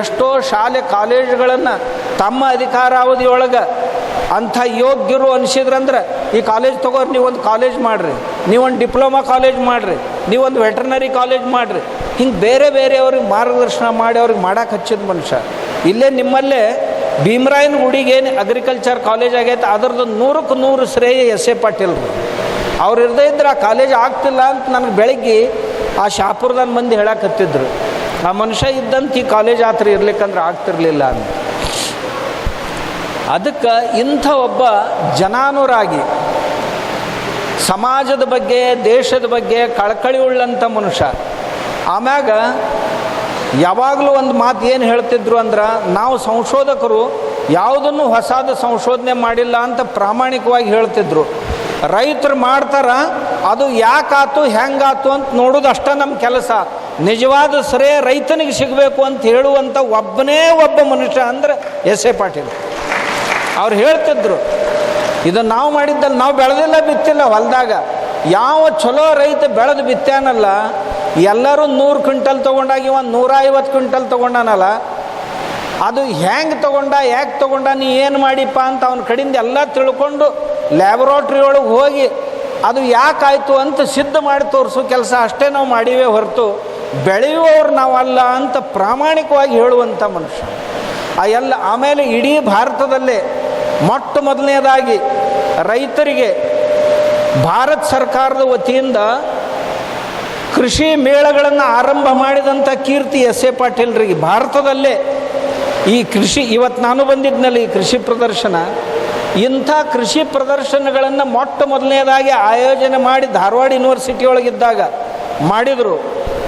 ಎಷ್ಟೋ ಶಾಲೆ ಕಾಲೇಜುಗಳನ್ನು ತಮ್ಮ ಅಧಿಕಾರಾವಧಿಯೊಳಗೆ ಅಂಥ ಯೋಗ್ಯರು ಅನಿಸಿದ್ರಂದ್ರೆ ಈ ಕಾಲೇಜ್ ತಗೋರಿ, ನೀವೊಂದು ಕಾಲೇಜ್ ಮಾಡಿರಿ. ನೀವೊಂದು ಡಿಪ್ಲೊಮಾ ಕಾಲೇಜ್ ಮಾಡಿರಿ. ನೀವೊಂದು ವೆಟರ್ನರಿ ಕಾಲೇಜ್ ಮಾಡಿರಿ. ಹಿಂಗೆ ಬೇರೆ ಬೇರೆಯವ್ರಿಗೆ ಮಾರ್ಗದರ್ಶನ ಮಾಡಿ ಅವ್ರಿಗೆ ಮಾಡಕ್ಕೆ ಹಚ್ಚಿದ ಮನುಷ್ಯ. ಇಲ್ಲೇ ನಿಮ್ಮಲ್ಲೇ ಭೀಮರಾಯನ ಗುಡಿಗೆ ಏನು ಅಗ್ರಿಕಲ್ಚರ್ ಕಾಲೇಜ್ ಆಗೈತೆ, ಅದರದ್ದು ನೂರಕ್ಕೆ ನೂರು ಶ್ರೇಯ ಎಸ್ ಎ ಪಾಟೀಲ್ರು ಅವ್ರು ಇರದೇ ಇದ್ರೆ ಆ ಕಾಲೇಜ್ ಆಗ್ತಿಲ್ಲ ಅಂತ ನನಗೆ ಬೆಳಗ್ಗೆ ಆ ಶಾಪುರ್ದನ್ ಮಂದಿ ಹೇಳಕತ್ತಿದ್ರು ಆ ಮನುಷ್ಯ ಇದ್ದಂತ ಈ ಕಾಲೇಜ್ ಆತ್ರ ಇರ್ಲಿಕ್ಕಂದ್ರೆ ಆಗ್ತಿರ್ಲಿಲ್ಲ ಅಂತ. ಅದಕ್ಕೆ ಇಂಥ ಒಬ್ಬ ಜನಾನುರಾಗಿ ಸಮಾಜದ ಬಗ್ಗೆ, ದೇಶದ ಬಗ್ಗೆ ಕಳಕಳಿ ಉಳ್ಳಂಥ ಮನುಷ್ಯ. ಆಮ್ಯಾಗ ಯಾವಾಗಲೂ ಒಂದು ಮಾತು ಏನು ಹೇಳ್ತಿದ್ರು ಅಂದ್ರೆ, ನಾವು ಸಂಶೋಧಕರು ಯಾವುದನ್ನು ಹೊಸದ ಸಂಶೋಧನೆ ಮಾಡಿಲ್ಲ ಅಂತ ಪ್ರಾಮಾಣಿಕವಾಗಿ ಹೇಳ್ತಿದ್ರು. ರೈತರು ಮಾಡ್ತಾರ, ಅದು ಯಾಕಾತು, ಹೆಂಗಾತು ಅಂತ ನೋಡೋದು ಅಷ್ಟೇ ನಮ್ಮ ಕೆಲಸ. ನಿಜವಾದ ಸರೇ ರೈತನಿಗೆ ಸಿಗಬೇಕು ಅಂತ ಹೇಳುವಂಥ ಒಬ್ಬನೇ ಒಬ್ಬ ಮನುಷ್ಯ ಅಂದ್ರೆ ಎಸ್ ಎ ಪಾಟೀಲ್. ಅವ್ರು ಹೇಳ್ತಿದ್ರು ಇದು ನಾವು ಮಾಡಿದ್ದಲ್ಲಿ ನಾವು ಬೆಳೆದಿಲ್ಲ, ಬಿತ್ತಿಲ್ಲ, ಹೊಲದಾಗ. ಯಾವ ಚಲೋ ರೈತ ಬೆಳೆದು ಬಿತ್ತಾನಲ್ಲ, ಎಲ್ಲರೂ ನೂರು ಕ್ವಿಂಟಲ್ ತೊಗೊಂಡಾಗಿ ಒಂದು ನೂರ ಐವತ್ತು ಕ್ವಿಂಟಲ್ ತೊಗೊಂಡಾನಲ್ಲ. ಅದು ಹೆಂಗೆ ತೊಗೊಂಡ, ಯಾಕೆ ತೊಗೊಂಡ, ನೀ ಏನು ಮಾಡಿಪ್ಪ ಅಂತ ಅವನ ಕಡಿಂದ ಎಲ್ಲ ತಿಳ್ಕೊಂಡು ಲ್ಯಾಬ್ರೋಟ್ರಿ ಒಳಗೆ ಹೋಗಿ, ಅದು ಯಾಕಾಯಿತು ಅಂತ ಸಿದ್ಧ ಮಾಡಿ ತೋರಿಸೋ, ಕೆಲಸ ಅಷ್ಟೇ ನಾವು ಮಾಡಿವೆ ಹೊರತು, ಬೆಳೆಯುವವ್ರು ನಾವಲ್ಲ ಅಂತ ಪ್ರಾಮಾಣಿಕವಾಗಿ ಹೇಳುವಂಥ ಮನುಷ್ಯ. ಆ ಎಲ್ಲ ಆಮೇಲೆ ಇಡೀ ಭಾರತದಲ್ಲೇ ಮೊಟ್ಟ ಮೊದಲನೇದಾಗಿ ರೈತರಿಗೆ ಭಾರತ ಸರ್ಕಾರದ ವತಿಯಿಂದ ಕೃಷಿ ಮೇಳಗಳನ್ನು ಆರಂಭ ಮಾಡಿದಂಥ ಕೀರ್ತಿ ಎಸ್ ಎ ಪಾಟೀಲ್ರಿಗೆ ಭಾರತದಲ್ಲೇ ಈ ಕೃಷಿ ಇವತ್ತು ನಾನು ಬಂದಿದ್ನಲ್ಲಿ ಈ ಕೃಷಿ ಪ್ರದರ್ಶನ, ಇಂಥ ಕೃಷಿ ಪ್ರದರ್ಶನಗಳನ್ನು ಮೊಟ್ಟ ಮೊದಲನೇದಾಗಿ ಆಯೋಜನೆ ಮಾಡಿ ಧಾರವಾಡ ಯೂನಿವರ್ಸಿಟಿ ಒಳಗಿದ್ದಾಗ ಮಾಡಿದರು.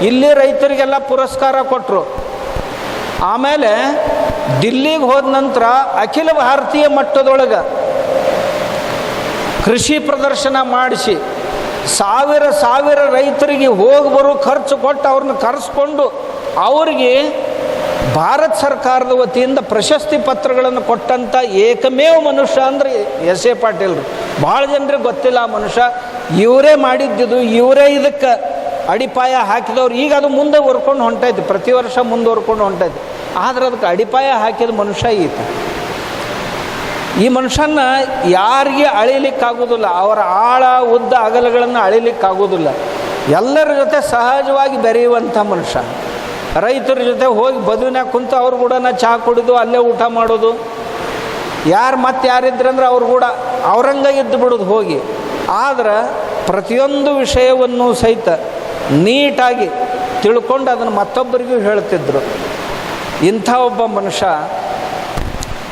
ಇಲ್ಲಿ ರೈತರಿಗೆಲ್ಲ ಪುರಸ್ಕಾರ ಕೊಟ್ಟರು ಆಮೇಲೆ ದಿಲ್ಲಿಗೆ ಹೋದ ನಂತರ ಅಖಿಲ ಭಾರತೀಯ ಮಟ್ಟದೊಳಗೆ ಕೃಷಿ ಪ್ರದರ್ಶನ ಮಾಡಿಸಿ ಸಾವಿರ ಸಾವಿರ ರೈತರಿಗೆ ಹೋಗಿ ಬರೋ ಖರ್ಚು ಕೊಟ್ಟು ಅವ್ರನ್ನ ಕರೆಸ್ಕೊಂಡು ಅವರಿಗೆ ಭಾರತ ಸರ್ಕಾರದ ವತಿಯಿಂದ ಪ್ರಶಸ್ತಿ ಪತ್ರಗಳನ್ನು ಕೊಟ್ಟಂಥ ಏಕಮೇವ ಮನುಷ್ಯ ಅಂದರೆ ಎಸ್ ಎ ಪಾಟೀಲ್ರು ಭಾಳ ಜನರಿಗೆ ಗೊತ್ತಿಲ್ಲ ಆ ಮನುಷ್ಯ. ಇವರೇ ಮಾಡಿದ್ದಿದ್ದು ಇವರೇ ಇದಕ್ಕೆ ಅಡಿಪಾಯ ಹಾಕಿದವ್ರು. ಈಗ ಅದು ಮುಂದೆ ಹೊರ್ಕೊಂಡು ಹೊಂಟೈತಿ. ಪ್ರತಿ ವರ್ಷ ಮುಂದುವರ್ಕೊಂಡು ಹೊಂಟೈತಿ. ಆದ್ರೆ ಅದಕ್ಕೆ ಅಡಿಪಾಯ ಹಾಕಿದ ಮನುಷ್ಯ ಈತ. ಈ ಮನುಷ್ಯನ ಯಾರಿಗೆ ಅಳಿಲಿಕ್ಕಾಗೋದಿಲ್ಲ, ಅವರ ಆಳ, ಉದ್ದ, ಅಗಲಗಳನ್ನು ಅಳಿಲಿಕ್ಕಾಗೋದಿಲ್ಲ. ಎಲ್ಲರ ಜೊತೆ ಸಹಜವಾಗಿ ಬೆರೆಯುವಂಥ ಮನುಷ್ಯ. ರೈತರ ಜೊತೆ ಹೋಗಿ ಬದುವಿನಾಗ ಕುಂತು ಅವ್ರು ಕೂಡ ಚಹಾ ಕುಡಿದು ಅಲ್ಲೇ ಊಟ ಮಾಡೋದು. ಯಾರು ಮತ್ತೆ ಯಾರಿದ್ರಂದ್ರೆ ಅವ್ರು ಕೂಡ ಅವರಂಗ ಇದ್ದು ಬಿಡೋದು ಹೋಗಿ. ಆದ್ರೆ ಪ್ರತಿಯೊಂದು ವಿಷಯವನ್ನು ಸಹಿತ ನೀಟಾಗಿ ತಿಳ್ಕೊಂಡು ಅದನ್ನು ಮತ್ತೊಬ್ಬರಿಗೂ ಹೇಳ್ತಿದ್ರು. ಇಂಥ ಒಬ್ಬ ಮನುಷ್ಯ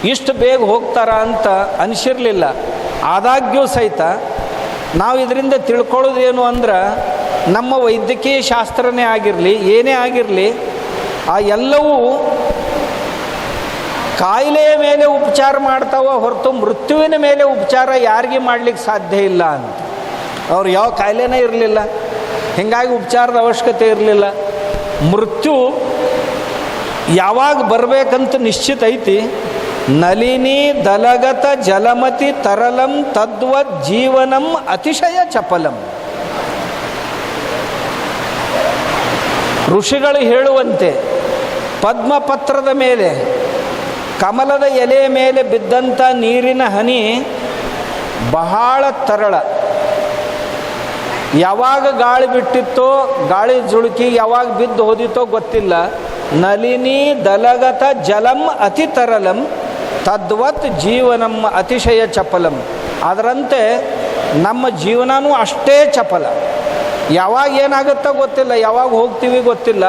ಇಷ್ಟು ಬೇಗ ಹೋಗ್ತಾರ ಅಂತ ಅನಿಸಿರಲಿಲ್ಲ. ಆದಾಗ್ಯೂ ಸಹಿತ ನಾವು ಇದರಿಂದ ತಿಳ್ಕೊಳ್ಳೋದೇನು ಅಂದ್ರೆ ನಮ್ಮ ವೈದ್ಯಕೀಯ ಶಾಸ್ತ್ರನೇ ಆಗಿರಲಿ, ಏನೇ ಆಗಿರಲಿ, ಆ ಎಲ್ಲವೂ ಕಾಯಿಲೆಯ ಮೇಲೆ ಉಪಚಾರ ಮಾಡ್ತಾವ ಹೊರತು ಮೃತ್ಯುವಿನ ಮೇಲೆ ಉಪಚಾರ ಯಾರಿಗೆ ಮಾಡ್ಲಿಕ್ಕೆ ಸಾಧ್ಯ ಇಲ್ಲ ಅಂತ. ಅವ್ರು ಯಾವ ಕಾಯಿಲೆನೇ ಇರಲಿಲ್ಲ. ಹೀಗಾಗಿ ಉಪಚಾರದ ಅವಶ್ಯಕತೆ ಇರಲಿಲ್ಲ. ಮೃತ್ಯು ಯಾವಾಗ ಬರಬೇಕಂತ ನಿಶ್ಚಿತ ಐತಿ, ನಲಿನಿ ದಲಗತ ಜಲಮತಿ ತರಲಂ ತದ್ವ ಜೀವನಂ ಅತಿಶಯ ಚಪಲಂ. ಋಷಿಗಳು ಹೇಳುವಂತೆ, ಪದ್ಮಪತ್ರದ ಮೇಲೆ, ಕಮಲದ ಎಲೆ ಮೇಲೆ ಬಿದ್ದಂಥ ನೀರಿನ ಹನಿ ಬಹಳ ತರಳ. ಯಾವಾಗ ಗಾಳಿ ಬಿಟ್ಟಿತ್ತೋ, ಗಾಳಿ ಜುಳುಕಿ ಯಾವಾಗ ಬಿದ್ದು ಹೋದಿತ್ತೋ ಗೊತ್ತಿಲ್ಲ. ನಲಿನಿ ದಲಗತ ಜಲಂ ಅತಿ ತರಲಂ, ತದ್ವತ್ ಜೀವನಂ ಅತಿಶಯ ಚಪಲಂ. ಅದರಂತೆ ನಮ್ಮ ಜೀವನವೂ ಅಷ್ಟೇ ಚಪಲ. ಯಾವಾಗ ಏನಾಗುತ್ತೋ ಗೊತ್ತಿಲ್ಲ, ಯಾವಾಗ ಹೋಗ್ತೀವಿ ಗೊತ್ತಿಲ್ಲ.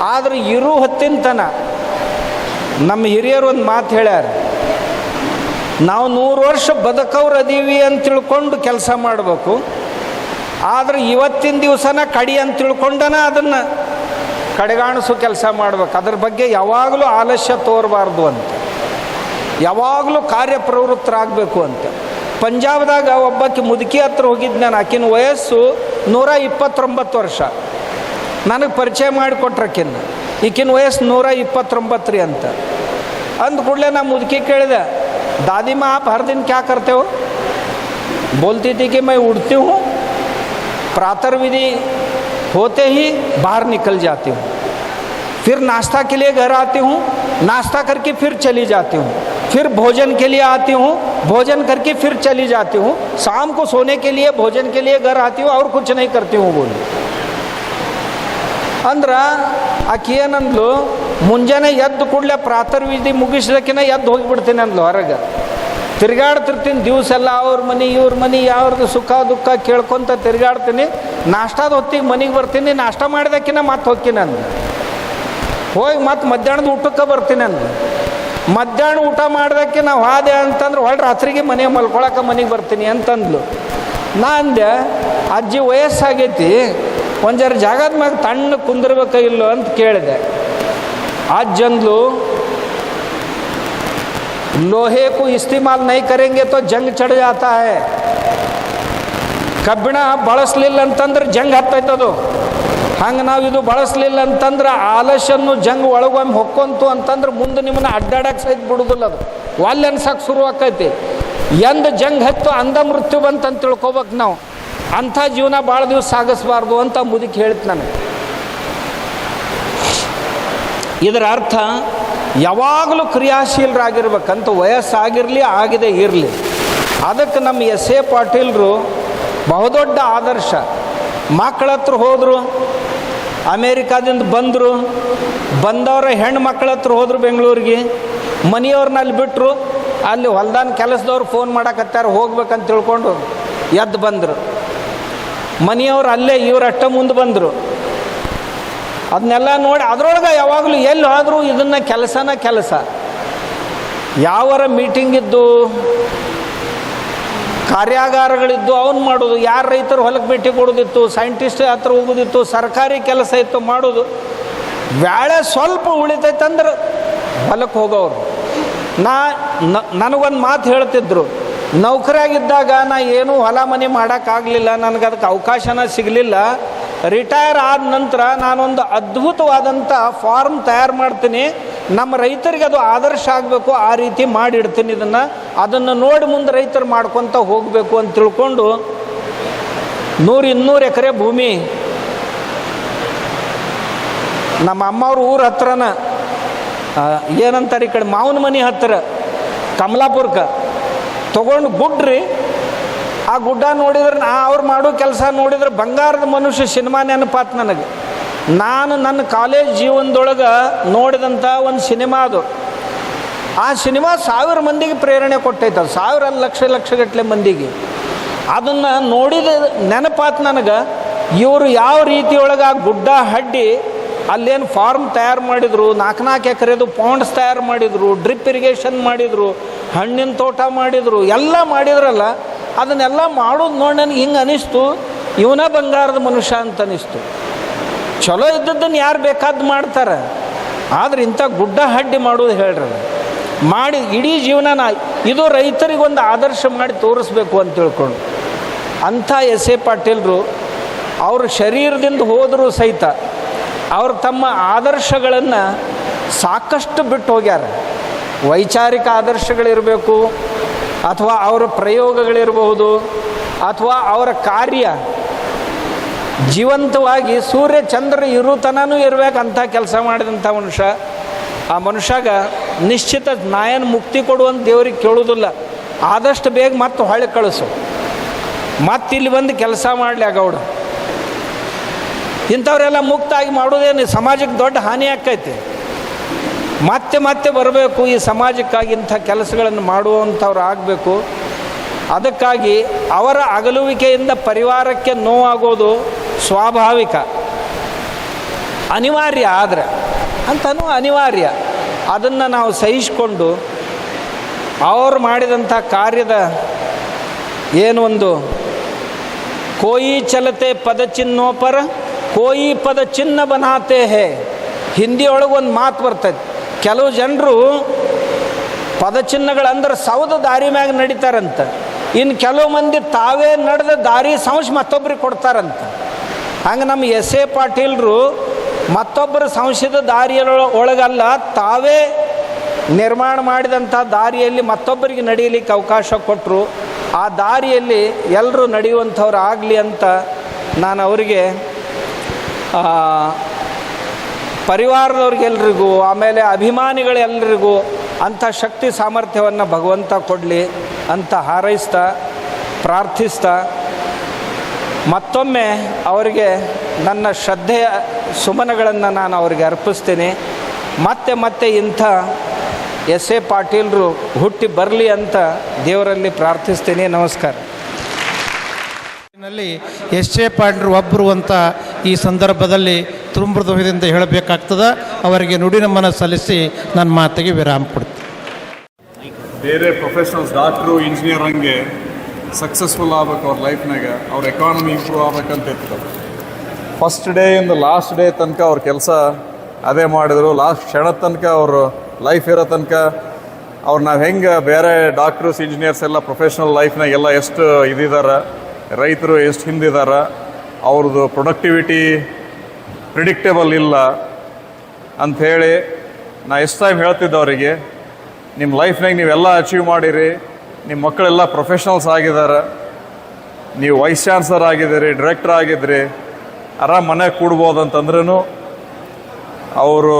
ಆದರೆ ಇರು ಹೊತ್ತಿನ ತನ ನಮ್ಮ ಹಿರಿಯರು ಒಂದು ಮಾತು ಹೇಳ್ಯಾರ. ನಾವು ನೂರು ವರ್ಷ ಬದುಕವ್ರು ಅದೀವಿ ಅಂತ ತಿಳ್ಕೊಂಡು ಕೆಲಸ ಮಾಡಬೇಕು. ಆದರೆ ಇವತ್ತಿನ ದಿವಸನ ಕಡಿ ಅಂತ ತಿಳ್ಕೊಂಡನ ಅದನ್ನು ಕಡೆಗಾಣಿಸು ಕೆಲಸ ಮಾಡ್ಬೇಕು. ಅದ್ರ ಬಗ್ಗೆ ಯಾವಾಗಲೂ ಆಲಸ್ಯ ತೋರಬಾರ್ದು ಅಂತ. ಯಾವಾಗಲೂ ಕಾರ್ಯಪ್ರವೃತ್ತರಾಗಬೇಕು ಅಂತ. ಪಂಜಾಬ್ದಾಗ ಒಬ್ಬಕ್ಕೆ ಮುದುಕಿ ಹತ್ರ ಹೋಗಿದ್ದು ನಾನು, ಆಕಿನ ವಯಸ್ಸು ನೂರ ಇಪ್ಪತ್ತೊಂಬತ್ತು ವರ್ಷ. ನನಗೆ ಪರಿಚಯ ಮಾಡಿಕೊಟ್ರಕಿನ್ನ. ಈಕಿನ ವಯಸ್ಸು ನೂರ ಇಪ್ಪತ್ತೊಂಬತ್ತು ರೀ ಅಂತ. ಅಂದ ಕೂಡಲೇ ನಾ ಮುದುಕಿ ಕೇಳಿದೆ ದಾದಿಮಾ ಆಪ್ ಹರ್ ದಿನ ಕ್ಯಾ ಕರ್ತೇವೆ? ಬೋಲ್ತಿದ್ದೀಕಿ ಮೈ ಉಡ್ತೀವು ಪ್ರಾತರ್ವಿಧಿ होते ही बाहर निकल जाती हूँ फिर नाश्ता के लिए घर आती हूँ नाश्ता करके फिर चली जाती हूँ फिर भोजन के लिए आती हूँ भोजन करके फिर चली जाती हूँ शाम को सोने के लिए भोजन के लिए घर आती हूँ और कुछ नहीं करती हूँ बोली ಅಂದ್ರೆ ಆಕೆ ಏನಂದ್ಲು ಮುಂಜಾನೆ ಎದ್ದು ಕೂಡಲೇ ಪ್ರಾತರ್ ವಿಧಿ ಮುಗಿಸ್ಲಕ್ಕಿನ ಎದ್ದು ಹೋಗಿಬಿಡ್ತೀನಿ ಅಂದ್ಲು ಹೊರಗೆ ತಿರ್ಗಾಡ್ತಿರ್ತೀನಿ, ದಿವಸ ಎಲ್ಲ ಅವ್ರ ಮನೆ, ಇವ್ರ ಮನೆ ಯಾವ್ದು ಸುಖ, ದುಃಖ ಕೇಳ್ಕೊತ ತಿರ್ಗಾಡ್ತೀನಿ. ನಾಷ್ಟಾದ ಹೊತ್ತಿಗೆ ಮನೆಗೆ ಬರ್ತೀನಿ, ನಾಷ್ಟ ಮಾಡಿದಕ್ಕಿನ್ನ ಮತ್ತೆ ಅಂದ ಹೋಗಿ ಮತ್ತೆ ಮಧ್ಯಾಹ್ನದ ಊಟಕ್ಕೆ ಬರ್ತೀನಿ ಅಂದ ಮಧ್ಯಾಹ್ನ ಊಟ ಮಾಡ್ದಕ್ಕೆ ನಾವು ಹಾದೆ ಅಂತಂದ್ರೆ ಹೊಳ್ಳಿ ರಾತ್ರಿಗೆ ಮನೆಗೆ ಮಲ್ಕೊಳಕ್ಕೆ ಮನೆಗೆ ಬರ್ತೀನಿ ಅಂತಂದ್ಲು. ನಾ ಅಂದೆ, ಅಜ್ಜಿ ವಯಸ್ಸಾಗೈತಿ ಒಂದು ಜರ ಜಾಗದ ಮ್ಯಾಗ ತಣ್ಣ ಕುಂದಿರ್ಬೇಕ ಇಲ್ಲೋ ಅಂತ ಕೇಳಿದೆ. ಅಜ್ಜಂದ್ಲು लोहे को इस्तेमाल नहीं करेंगे तो जंग चढ़ जाता है ಕಬ್ಬಿಣ ಬಳಸಲಿಲ್ಲ ಅಂತಂದ್ರೆ ಜಂಗ್ ಹತ್ತೈತದು ಹಂಗೆ ನಾವು ಇದು ಬಳಸಲಿಲ್ಲ ಅಂತಂದ್ರೆ ಆಲಸ್ಯನ್ನು ಜಂಗ್ ಒಳಗೊಮ್ಮೆ ಹೊಕ್ಕೊಂತು ಅಂತಂದ್ರೆ ಮುಂದೆ ನಿಮ್ಮನ್ನ ಅಡ್ಡಾಡಕ್ಕೆ ಸಹಿತ ಬಿಡುದಿಲ್ಲ ಅದು ಒಲ್ಲೆ ಅನ್ಸಕ್ಕೆ ಶುರು ಆಕೈತಿ ಎಂದ ಜಂಗ್ ಹತ್ತು ಅಂಧ ಮೃತ್ಯು ಬಂತಂತ ತಿಳ್ಕೊಬೇಕು ನಾವು ಅಂಥ ಜೀವನ ಭಾಳ ದಿವಸ ಸಾಗಿಸ್ಬಾರ್ದು ಅಂತ ಮುದುಕಿ ಹೇಳ್ತು ನನಗೆ ಇದರ ಅರ್ಥ ಯಾವಾಗಲೂ ಕ್ರಿಯಾಶೀಲರಾಗಿರ್ಬೇಕಂತ ವಯಸ್ಸಾಗಿರಲಿ, ಆಗಿದೆ, ಇರಲಿ. ಅದಕ್ಕೆ ನಮ್ಮ ಎಸ್ ಎ ಪಾಟೀಲ್ರು ಬಹುದೊಡ್ಡ ಆದರ್ಶ. ಮಕ್ಕಳ ಹತ್ರ ಹೋದರು, ಅಮೇರಿಕಾದಿಂದ ಬಂದರು, ಬಂದವರ ಹೆಣ್ಣು ಮಕ್ಕಳ ಹತ್ರ ಹೋದರು ಬೆಂಗಳೂರಿಗೆ ಮನೆಯವ್ರನ್ನ ಅಲ್ಲಿ ಬಿಟ್ಟರು ಅಲ್ಲಿ ಹೊಲ್ದಾನ ಕೆಲಸದವ್ರು ಫೋನ್ ಮಾಡಕತ್ತಾರ, ಹೋಗ್ಬೇಕಂತ ತಿಳ್ಕೊಂಡು ಎದ್ದು ಬಂದರು. ಮನೆಯವ್ರು ಅಲ್ಲೇ ಇವ್ರು ಅಷ್ಟೇ ಮುಂದೆ ಬಂದರು. ಅದನ್ನೆಲ್ಲ ನೋಡಿ ಅದರೊಳಗೆ ಯಾವಾಗಲೂ ಎಲ್ಲಿ ಹೋದರೂ ಇದನ್ನು ಕೆಲಸನ ಕೆಲಸ. ಯಾವರ ಮೀಟಿಂಗ್ ಇದ್ದು, ಕಾರ್ಯಾಗಾರಗಳಿದ್ದು ಅವ್ನು ಮಾಡೋದು, ಯಾರು ರೈತರು ಹೊಲಕ್ಕೆ ಭೇಟಿ ಕೊಡೋದಿತ್ತು ಸೈಂಟಿಸ್ಟ್ ಹತ್ರ ಹೋಗೋದಿತ್ತು, ಸರ್ಕಾರಿ ಕೆಲಸ ಇತ್ತು ಮಾಡೋದು. ಬ್ಯಾಳೆ ಸ್ವಲ್ಪ ಉಳಿತೈತಂದ್ರೆ ಹೊಲಕ್ಕೆ ಹೋಗೋರು. ನಾ ನನಗೊಂದು ಮಾತು ಹೇಳ್ತಿದ್ರು. ನೌಕರಿಯಾಗಿದ್ದಾಗ ನಾ ಏನೂ ಹೊಲ ಮನೆ ಮಾಡೋಕ್ಕಾಗಲಿಲ್ಲ ನನಗೆ ಅದಕ್ಕೆ ಅವಕಾಶನ ಸಿಗಲಿಲ್ಲ. ರಿಟೈರ್ ಆದ ನಂತರ ನಾನೊಂದು ಅದ್ಭುತವಾದಂಥ ಫಾರ್ಮ್ ತಯಾರು ಮಾಡ್ತೀನಿ. ನಮ್ಮ ರೈತರಿಗೆ ಅದು ಆದರ್ಶ ಆಗಬೇಕು, ಆ ರೀತಿ ಮಾಡಿಡ್ತೀನಿ ಇದನ್ನು. ಅದನ್ನು ನೋಡಿ ಮುಂದೆ ರೈತರು ಮಾಡ್ಕೊತ ಹೋಗಬೇಕು ಅಂತ ತಿಳ್ಕೊಂಡು ನೂರು ಇನ್ನೂರು ಎಕರೆ ಭೂಮಿ ನಮ್ಮ ಅಮ್ಮವ್ರ ಊರ ಹತ್ರನ ಏನಂತಾರೆ ಈ ಕಡೆ ಮಾವನ ಮನೆ ಹತ್ತಿರ ಕಮಲಾಪುರಕ್ಕೆ ತೊಗೊಂಡು ಗುಡ್ರಿ ಆ ಗುಡ್ಡ ನೋಡಿದ್ರೆ ನಾ ಅವ್ರು ಮಾಡೋ ಕೆಲಸ ನೋಡಿದ್ರೆ ಬಂಗಾರದ ಮನುಷ್ಯ ಸಿನಿಮಾ ನೆನಪಾತ್ ನನಗೆ. ನಾನು ನನ್ನ ಕಾಲೇಜ್ ಜೀವನದೊಳಗೆ ನೋಡಿದಂಥ ಒಂದು ಸಿನಿಮಾ ಅದು. ಆ ಸಿನಿಮಾ ಸಾವಿರ ಮಂದಿಗೆ ಪ್ರೇರಣೆ ಕೊಟ್ಟೈತೆ ಅದು. ಸಾವಿರ ಲಕ್ಷ ಲಕ್ಷಗಟ್ಟಲೆ ಮಂದಿಗೆ. ಅದನ್ನು ನೋಡಿದ ನೆನಪಾತ್ ನನಗೆ. ಇವರು ಯಾವ ರೀತಿಯೊಳಗೆ ಆ ಗುಡ್ಡ ಹಡ್ಡಿ ಅಲ್ಲೇನು ಫಾರ್ಮ್ ತಯಾರು ಮಾಡಿದರು ನಾಲ್ಕು ನಾಲ್ಕು ಎಕರೆದು ಪೌಂಡ್ಸ್ ತಯಾರು ಮಾಡಿದರು, ಡ್ರಿಪ್ ಇರಿಗೇಷನ್ ಮಾಡಿದರು, ಹಣ್ಣಿನ ತೋಟ ಮಾಡಿದರು, ಎಲ್ಲ ಮಾಡಿದ್ರಲ್ಲ ಅದನ್ನೆಲ್ಲ ಮಾಡೋದು ನೋಡಿ ನನಗೆ ಹಿಂಗೆ ಅನಿಸ್ತು. ಇವನ ಬಂಗಾರದ ಮನುಷ್ಯ ಅಂತ ಅನಿಸ್ತು. ಚಲೋ ಇದ್ದದ್ದನ್ನು ಯಾರು ಬೇಕಾದ್ದು ಮಾಡ್ತಾರೆ. ಆದ್ರೆ ಇಂಥ ಗುಡ್ಡ ಹಡ್ಡಿ ಮಾಡೋದು ಹೇಳ್ರಿ ಮಾಡಿ ಇಡೀ ಜೀವನನ ಇದು ರೈತರಿಗೊಂದು ಆದರ್ಶ ಮಾಡಿ ತೋರಿಸ್ಬೇಕು ಅಂತ ತಿಳ್ಕೊಂಡು. ಅಂಥ ಎಸ್ ಎ ಪಾಟೀಲ್ರು ಅವ್ರ ಶರೀರದಿಂದ ಹೋದರೂ ಸಹಿತ ಅವರು ತಮ್ಮ ಆದರ್ಶಗಳನ್ನು ಸಾಕಷ್ಟು ಬಿಟ್ಟು ಹೋಗ್ಯಾರ. ವೈಚಾರಿಕ ಆದರ್ಶಗಳಿರಬೇಕು ಅಥವಾ ಅವರ ಪ್ರಯೋಗಗಳಿರಬಹುದು, ಅಥವಾ ಅವರ ಕಾರ್ಯ ಜೀವಂತವಾಗಿ ಸೂರ್ಯ ಚಂದ್ರ ಇರುತನೂ ಇರಬೇಕು ಇರಬೇಕಂತ ಕೆಲಸ ಮಾಡಿದಂಥ ಮನುಷ್ಯ, ಆ ಮನುಷ್ಯಾಗ ನಿಶ್ಚಿತ ನಾಯನ್ ಮುಕ್ತಿ ಕೊಡುವಂತ ದೇವ್ರಿಗೆ ಕೇಳೋದಿಲ್ಲ. ಆದಷ್ಟು ಬೇಗ ಮತ್ತೆ ಹೊಳೆ ಕಳಿಸು. ಮತ್ತೆ ಇಲ್ಲಿ ಬಂದು ಕೆಲಸ ಮಾಡಲಿ ಆಗೌಡು ಗೌಡ ಇಂಥವರೆಲ್ಲ ಮುಕ್ತಾಗಿ ಮಾಡೋದೇನು? ಸಮಾಜಕ್ಕೆ ದೊಡ್ಡ ಹಾನಿ ಆಕ್ಕೈತಿ ಮತ್ತೆ ಮತ್ತೆ ಬರಬೇಕು ಈ ಸಮಾಜಕ್ಕಾಗಿ ಇಂಥ ಕೆಲಸಗಳನ್ನು ಮಾಡುವಂಥವ್ರು ಆಗಬೇಕು. ಅದಕ್ಕಾಗಿ ಅವರ ಅಗಲುವಿಕೆಯಿಂದ ಪರಿವಾರಕ್ಕೆ ನೋವಾಗೋದು ಸ್ವಾಭಾವಿಕ. ಅನಿವಾರ್ಯ ಆದರೆ, ಅಂತನೂ ಅನಿವಾರ್ಯ. ಅದನ್ನು ನಾವು ಸಹಿಸಿಕೊಂಡು ಅವರು ಮಾಡಿದಂಥ ಕಾರ್ಯದ ಏನು ಒಂದು ಕೋಯಿ ಚಲತೆ ಪದ ಚಿನ್ನೋಪರ, ಕೋಯಿ ಪದ ಚಿನ್ನ ಬನಾತೆ ಹೇ. ಹಿಂದಿಯೊಳಗೆ ಒಂದು ಮಾತು ಬರ್ತೈತೆ. ಕೆಲವು ಜನರು ಪದಚಿಹ್ನಗಳಂದ್ರೆ ಸೌದ ದಾರಿ ಮ್ಯಾಗ ನಡೀತಾರಂತ. ಇನ್ನು ಕೆಲವು ಮಂದಿ ತಾವೇ ನಡೆದ ದಾರಿ ಸಂಶ ಮತ್ತೊಬ್ರಿಗೆ ಕೊಡ್ತಾರಂತ. ಹಂಗೆ ನಮ್ಮ ಎಸ್ ಎ ಪಾಟೀಲ್ರು ಮತ್ತೊಬ್ಬರ ಸಂಶದ ದಾರಿಯ ಒಳಗಲ್ಲ, ತಾವೇ ನಿರ್ಮಾಣ ಮಾಡಿದಂಥ ದಾರಿಯಲ್ಲಿ ಮತ್ತೊಬ್ಬರಿಗೆ ನಡೆಯಲಿಕ್ಕೆ ಅವಕಾಶ ಕೊಟ್ಟರು ಆ ದಾರಿಯಲ್ಲಿ ಎಲ್ಲರೂ ನಡೆಯುವಂಥವ್ರು ಆಗಲಿ ಅಂತ ನಾನು ಅವರಿಗೆ ಪರಿವಾರದವ್ರಿಗೆಲ್ರಿಗೂ ಆಮೇಲೆ ಅಭಿಮಾನಿಗಳೆಲ್ಲರಿಗೂ ಅಂಥ ಶಕ್ತಿ ಸಾಮರ್ಥ್ಯವನ್ನು ಭಗವಂತ ಕೊಡಲಿ ಅಂತ ಹಾರೈಸ್ತಾ, ಪ್ರಾರ್ಥಿಸ್ತಾ, ಮತ್ತೊಮ್ಮೆ ಅವರಿಗೆ ನನ್ನ ಶ್ರದ್ಧೆಯ ಸುಮನಗಳನ್ನು ನಾನು ಅವರಿಗೆ ಅರ್ಪಿಸ್ತೀನಿ. ಮತ್ತೆ ಮತ್ತೆ ಇಂಥ ಎಸ್ ಎ ಪಾಟೀಲ್ರು ಹುಟ್ಟಿ ಬರಲಿ ಅಂತ ದೇವರಲ್ಲಿ ಪ್ರಾರ್ಥಿಸ್ತೀನಿ. ನಮಸ್ಕಾರ. ಎಸ್ ಎ ಪಾಟೀಲ್ ಒಬ್ಬರು ಅಂತ ಈ ಸಂದರ್ಭದಲ್ಲಿ ತುಂಬೃದಯದಿಂದ ಹೇಳಬೇಕಾಗ್ತದೆ. ಅವರಿಗೆ ನುಡಿ ನಮನ ಸಲ್ಲಿಸಿ ನನ್ನ ಮಾತಿಗೆ ವಿರಾಮ ಕೊಡ್ತೀನಿ. ಬೇರೆ ಪ್ರೊಫೆಷನಲ್ಸ್ ಡಾಕ್ಟ್ರು ಇಂಜಿನಿಯರ್ ಹಂಗೆ ಸಕ್ಸಸ್ಫುಲ್ ಆಗ್ಬೇಕು ಅವ್ರ ಲೈಫ್ನಾಗ ಅವ್ರ ಎಕಾನಮಿ ಇಂಪ್ರೂವ್ ಆಗ್ಬೇಕಂತ ಇರ್ತದೆ ಫಸ್ಟ್ ಡೇ ಇಂದ ಲಾಸ್ಟ್ ಡೇ ತನಕ ಅವ್ರ ಕೆಲಸ ಅದೇ ಮಾಡಿದ್ರು. ಲಾಸ್ಟ್ ಕ್ಷಣ ತನಕ ಅವರು ಲೈಫ್ ಇರೋ ತನಕ ಅವ್ರು ನಾವು ಹೆಂಗೆ ಬೇರೆ ಡಾಕ್ಟರ್ಸ್ ಇಂಜಿನಿಯರ್ಸ್ ಎಲ್ಲ ಪ್ರೊಫೆಷ್ನಲ್ ಲೈಫ್ನಾಗ ಎಲ್ಲ ಎಷ್ಟು ಇದಿದ್ದಾರೆ ರೈತರು ಎಷ್ಟು ಹಿಂದಿದ್ದಾರೆ ಅವ್ರದ್ದು ಪ್ರೊಡಕ್ಟಿವಿಟಿ ಪ್ರಿಡಿಕ್ಟೇಬಲ್ ಇಲ್ಲ ಅಂಥೇಳಿ ನಾ ಎಷ್ಟು ಟೈಮ್ ಹೇಳ್ತಿದ್ದೆ ಅವರಿಗೆ ನಿಮ್ಮ ಲೈಫ್ನಾಗ ನೀವೆಲ್ಲ ಅಚೀವ್ ಮಾಡಿರಿ ನಿಮ್ಮ ಮಕ್ಕಳೆಲ್ಲ ಪ್ರೊಫೆಷ್ನಲ್ಸ್ ಆಗಿದ್ದಾರೆ ನೀವು ವೈಸ್ ಚಾನ್ಸಲರ್ ಆಗಿದ್ದೀರಿ ಡೈರೆಕ್ಟರ್ ಆಗಿದ್ರಿ, ಆರಾಮ್ ಮನೆ ಕೂಡ್ಬೋದು ಅಂತಂದ್ರೂ ಅವರು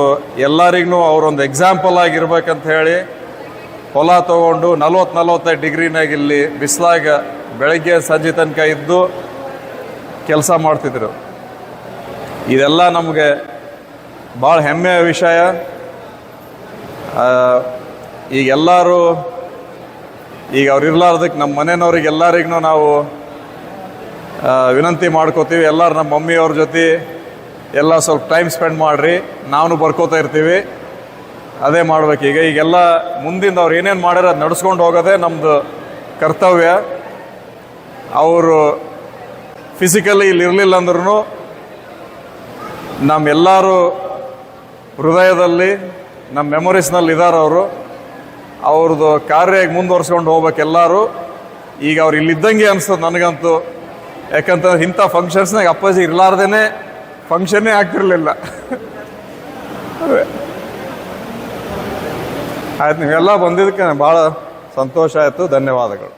ಎಲ್ಲರಿಗೂ ಅವರೊಂದು ಎಕ್ಸಾಂಪಲ್ ಆಗಿರ್ಬೇಕಂತ ಹೇಳಿ ಹೊಲ ತಗೊಂಡು ನಲ್ವತ್ತು ನಲ್ವತ್ತೈದು ಡಿಗ್ರಿನಾಗ ಇಲ್ಲಿ ಬಿಸಿಲಾಗ ಬೆಳಗ್ಗೆ ಸಂಜೆ ತನಕ ಇದ್ದು ಕೆಲಸ ಮಾಡ್ತಿದ್ರು. ಇದೆಲ್ಲ ನಮಗೆ ಭಾಳ ಹೆಮ್ಮೆಯ ವಿಷಯ. ಈಗೆಲ್ಲರೂ ಈಗ ಅವ್ರು ಇರ್ಲಾರ್ದಕ್ಕೆ ನಮ್ಮ ಮನೆಯವ್ರಿಗೆ ಎಲ್ಲರಿಗೂ ನಾವು ವಿನಂತಿ ಮಾಡ್ಕೋತೀವಿ. ಎಲ್ಲರೂ ನಮ್ಮ ಮಮ್ಮಿಯವ್ರ ಜೊತೆ ಎಲ್ಲ ಸ್ವಲ್ಪ ಟೈಮ್ ಸ್ಪೆಂಡ್ ಮಾಡಿರಿ. ನಾವು ಬರ್ಕೋತಾ ಇರ್ತೀವಿ. ಅದೇ ಮಾಡ್ಬೇಕು. ಈಗ ಈಗೆಲ್ಲ ಮುಂದಿಂದ ಅವ್ರು ಏನೇನು ಮಾಡ್ಯಾರ ಅದು ನಡ್ಸ್ಕೊಂಡು ಹೋಗೋದೇ ನಮ್ಮದು ಕರ್ತವ್ಯ. ಅವರು ಫಿಸಿಕಲಿ ಇಲ್ಲಿ ಇರಲಿಲ್ಲ ಅಂದ್ರೂ ನಮ್ಮೆಲ್ಲರೂ ಹೃದಯದಲ್ಲಿ ನಮ್ಮ ಮೆಮೊರೀಸ್ನಲ್ಲಿ ಇದ್ದಾರೆ ಅವರು ಅವ್ರದ್ದು ಕಾರ್ಯ ಮುಂದುವರ್ಸ್ಕೊಂಡು ಹೋಗ್ಬೇಕೆಲ್ಲರೂ. ಈಗ ಅವ್ರು ಇಲ್ಲಿದ್ದಂಗೆ ಅನಿಸ್ತದೆ ನನಗಂತೂ. ಯಾಕಂತಂದ್ರೆ ಇಂಥ ಫಂಕ್ಷನ್ಸ್ನಾಗ ಅಪ್ಪಾಜಿ ಇರಲಾರ್ದೇ ಫಂಕ್ಷನ್ನೇ ಆಗ್ತಿರ್ಲಿಲ್ಲ. ಆಯ್ತು, ನೀವೆಲ್ಲ ಬಂದಿದ್ದಕ್ಕೆ ಭಾಳ ಸಂತೋಷ ಆಯಿತು. ಧನ್ಯವಾದಗಳು.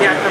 piatta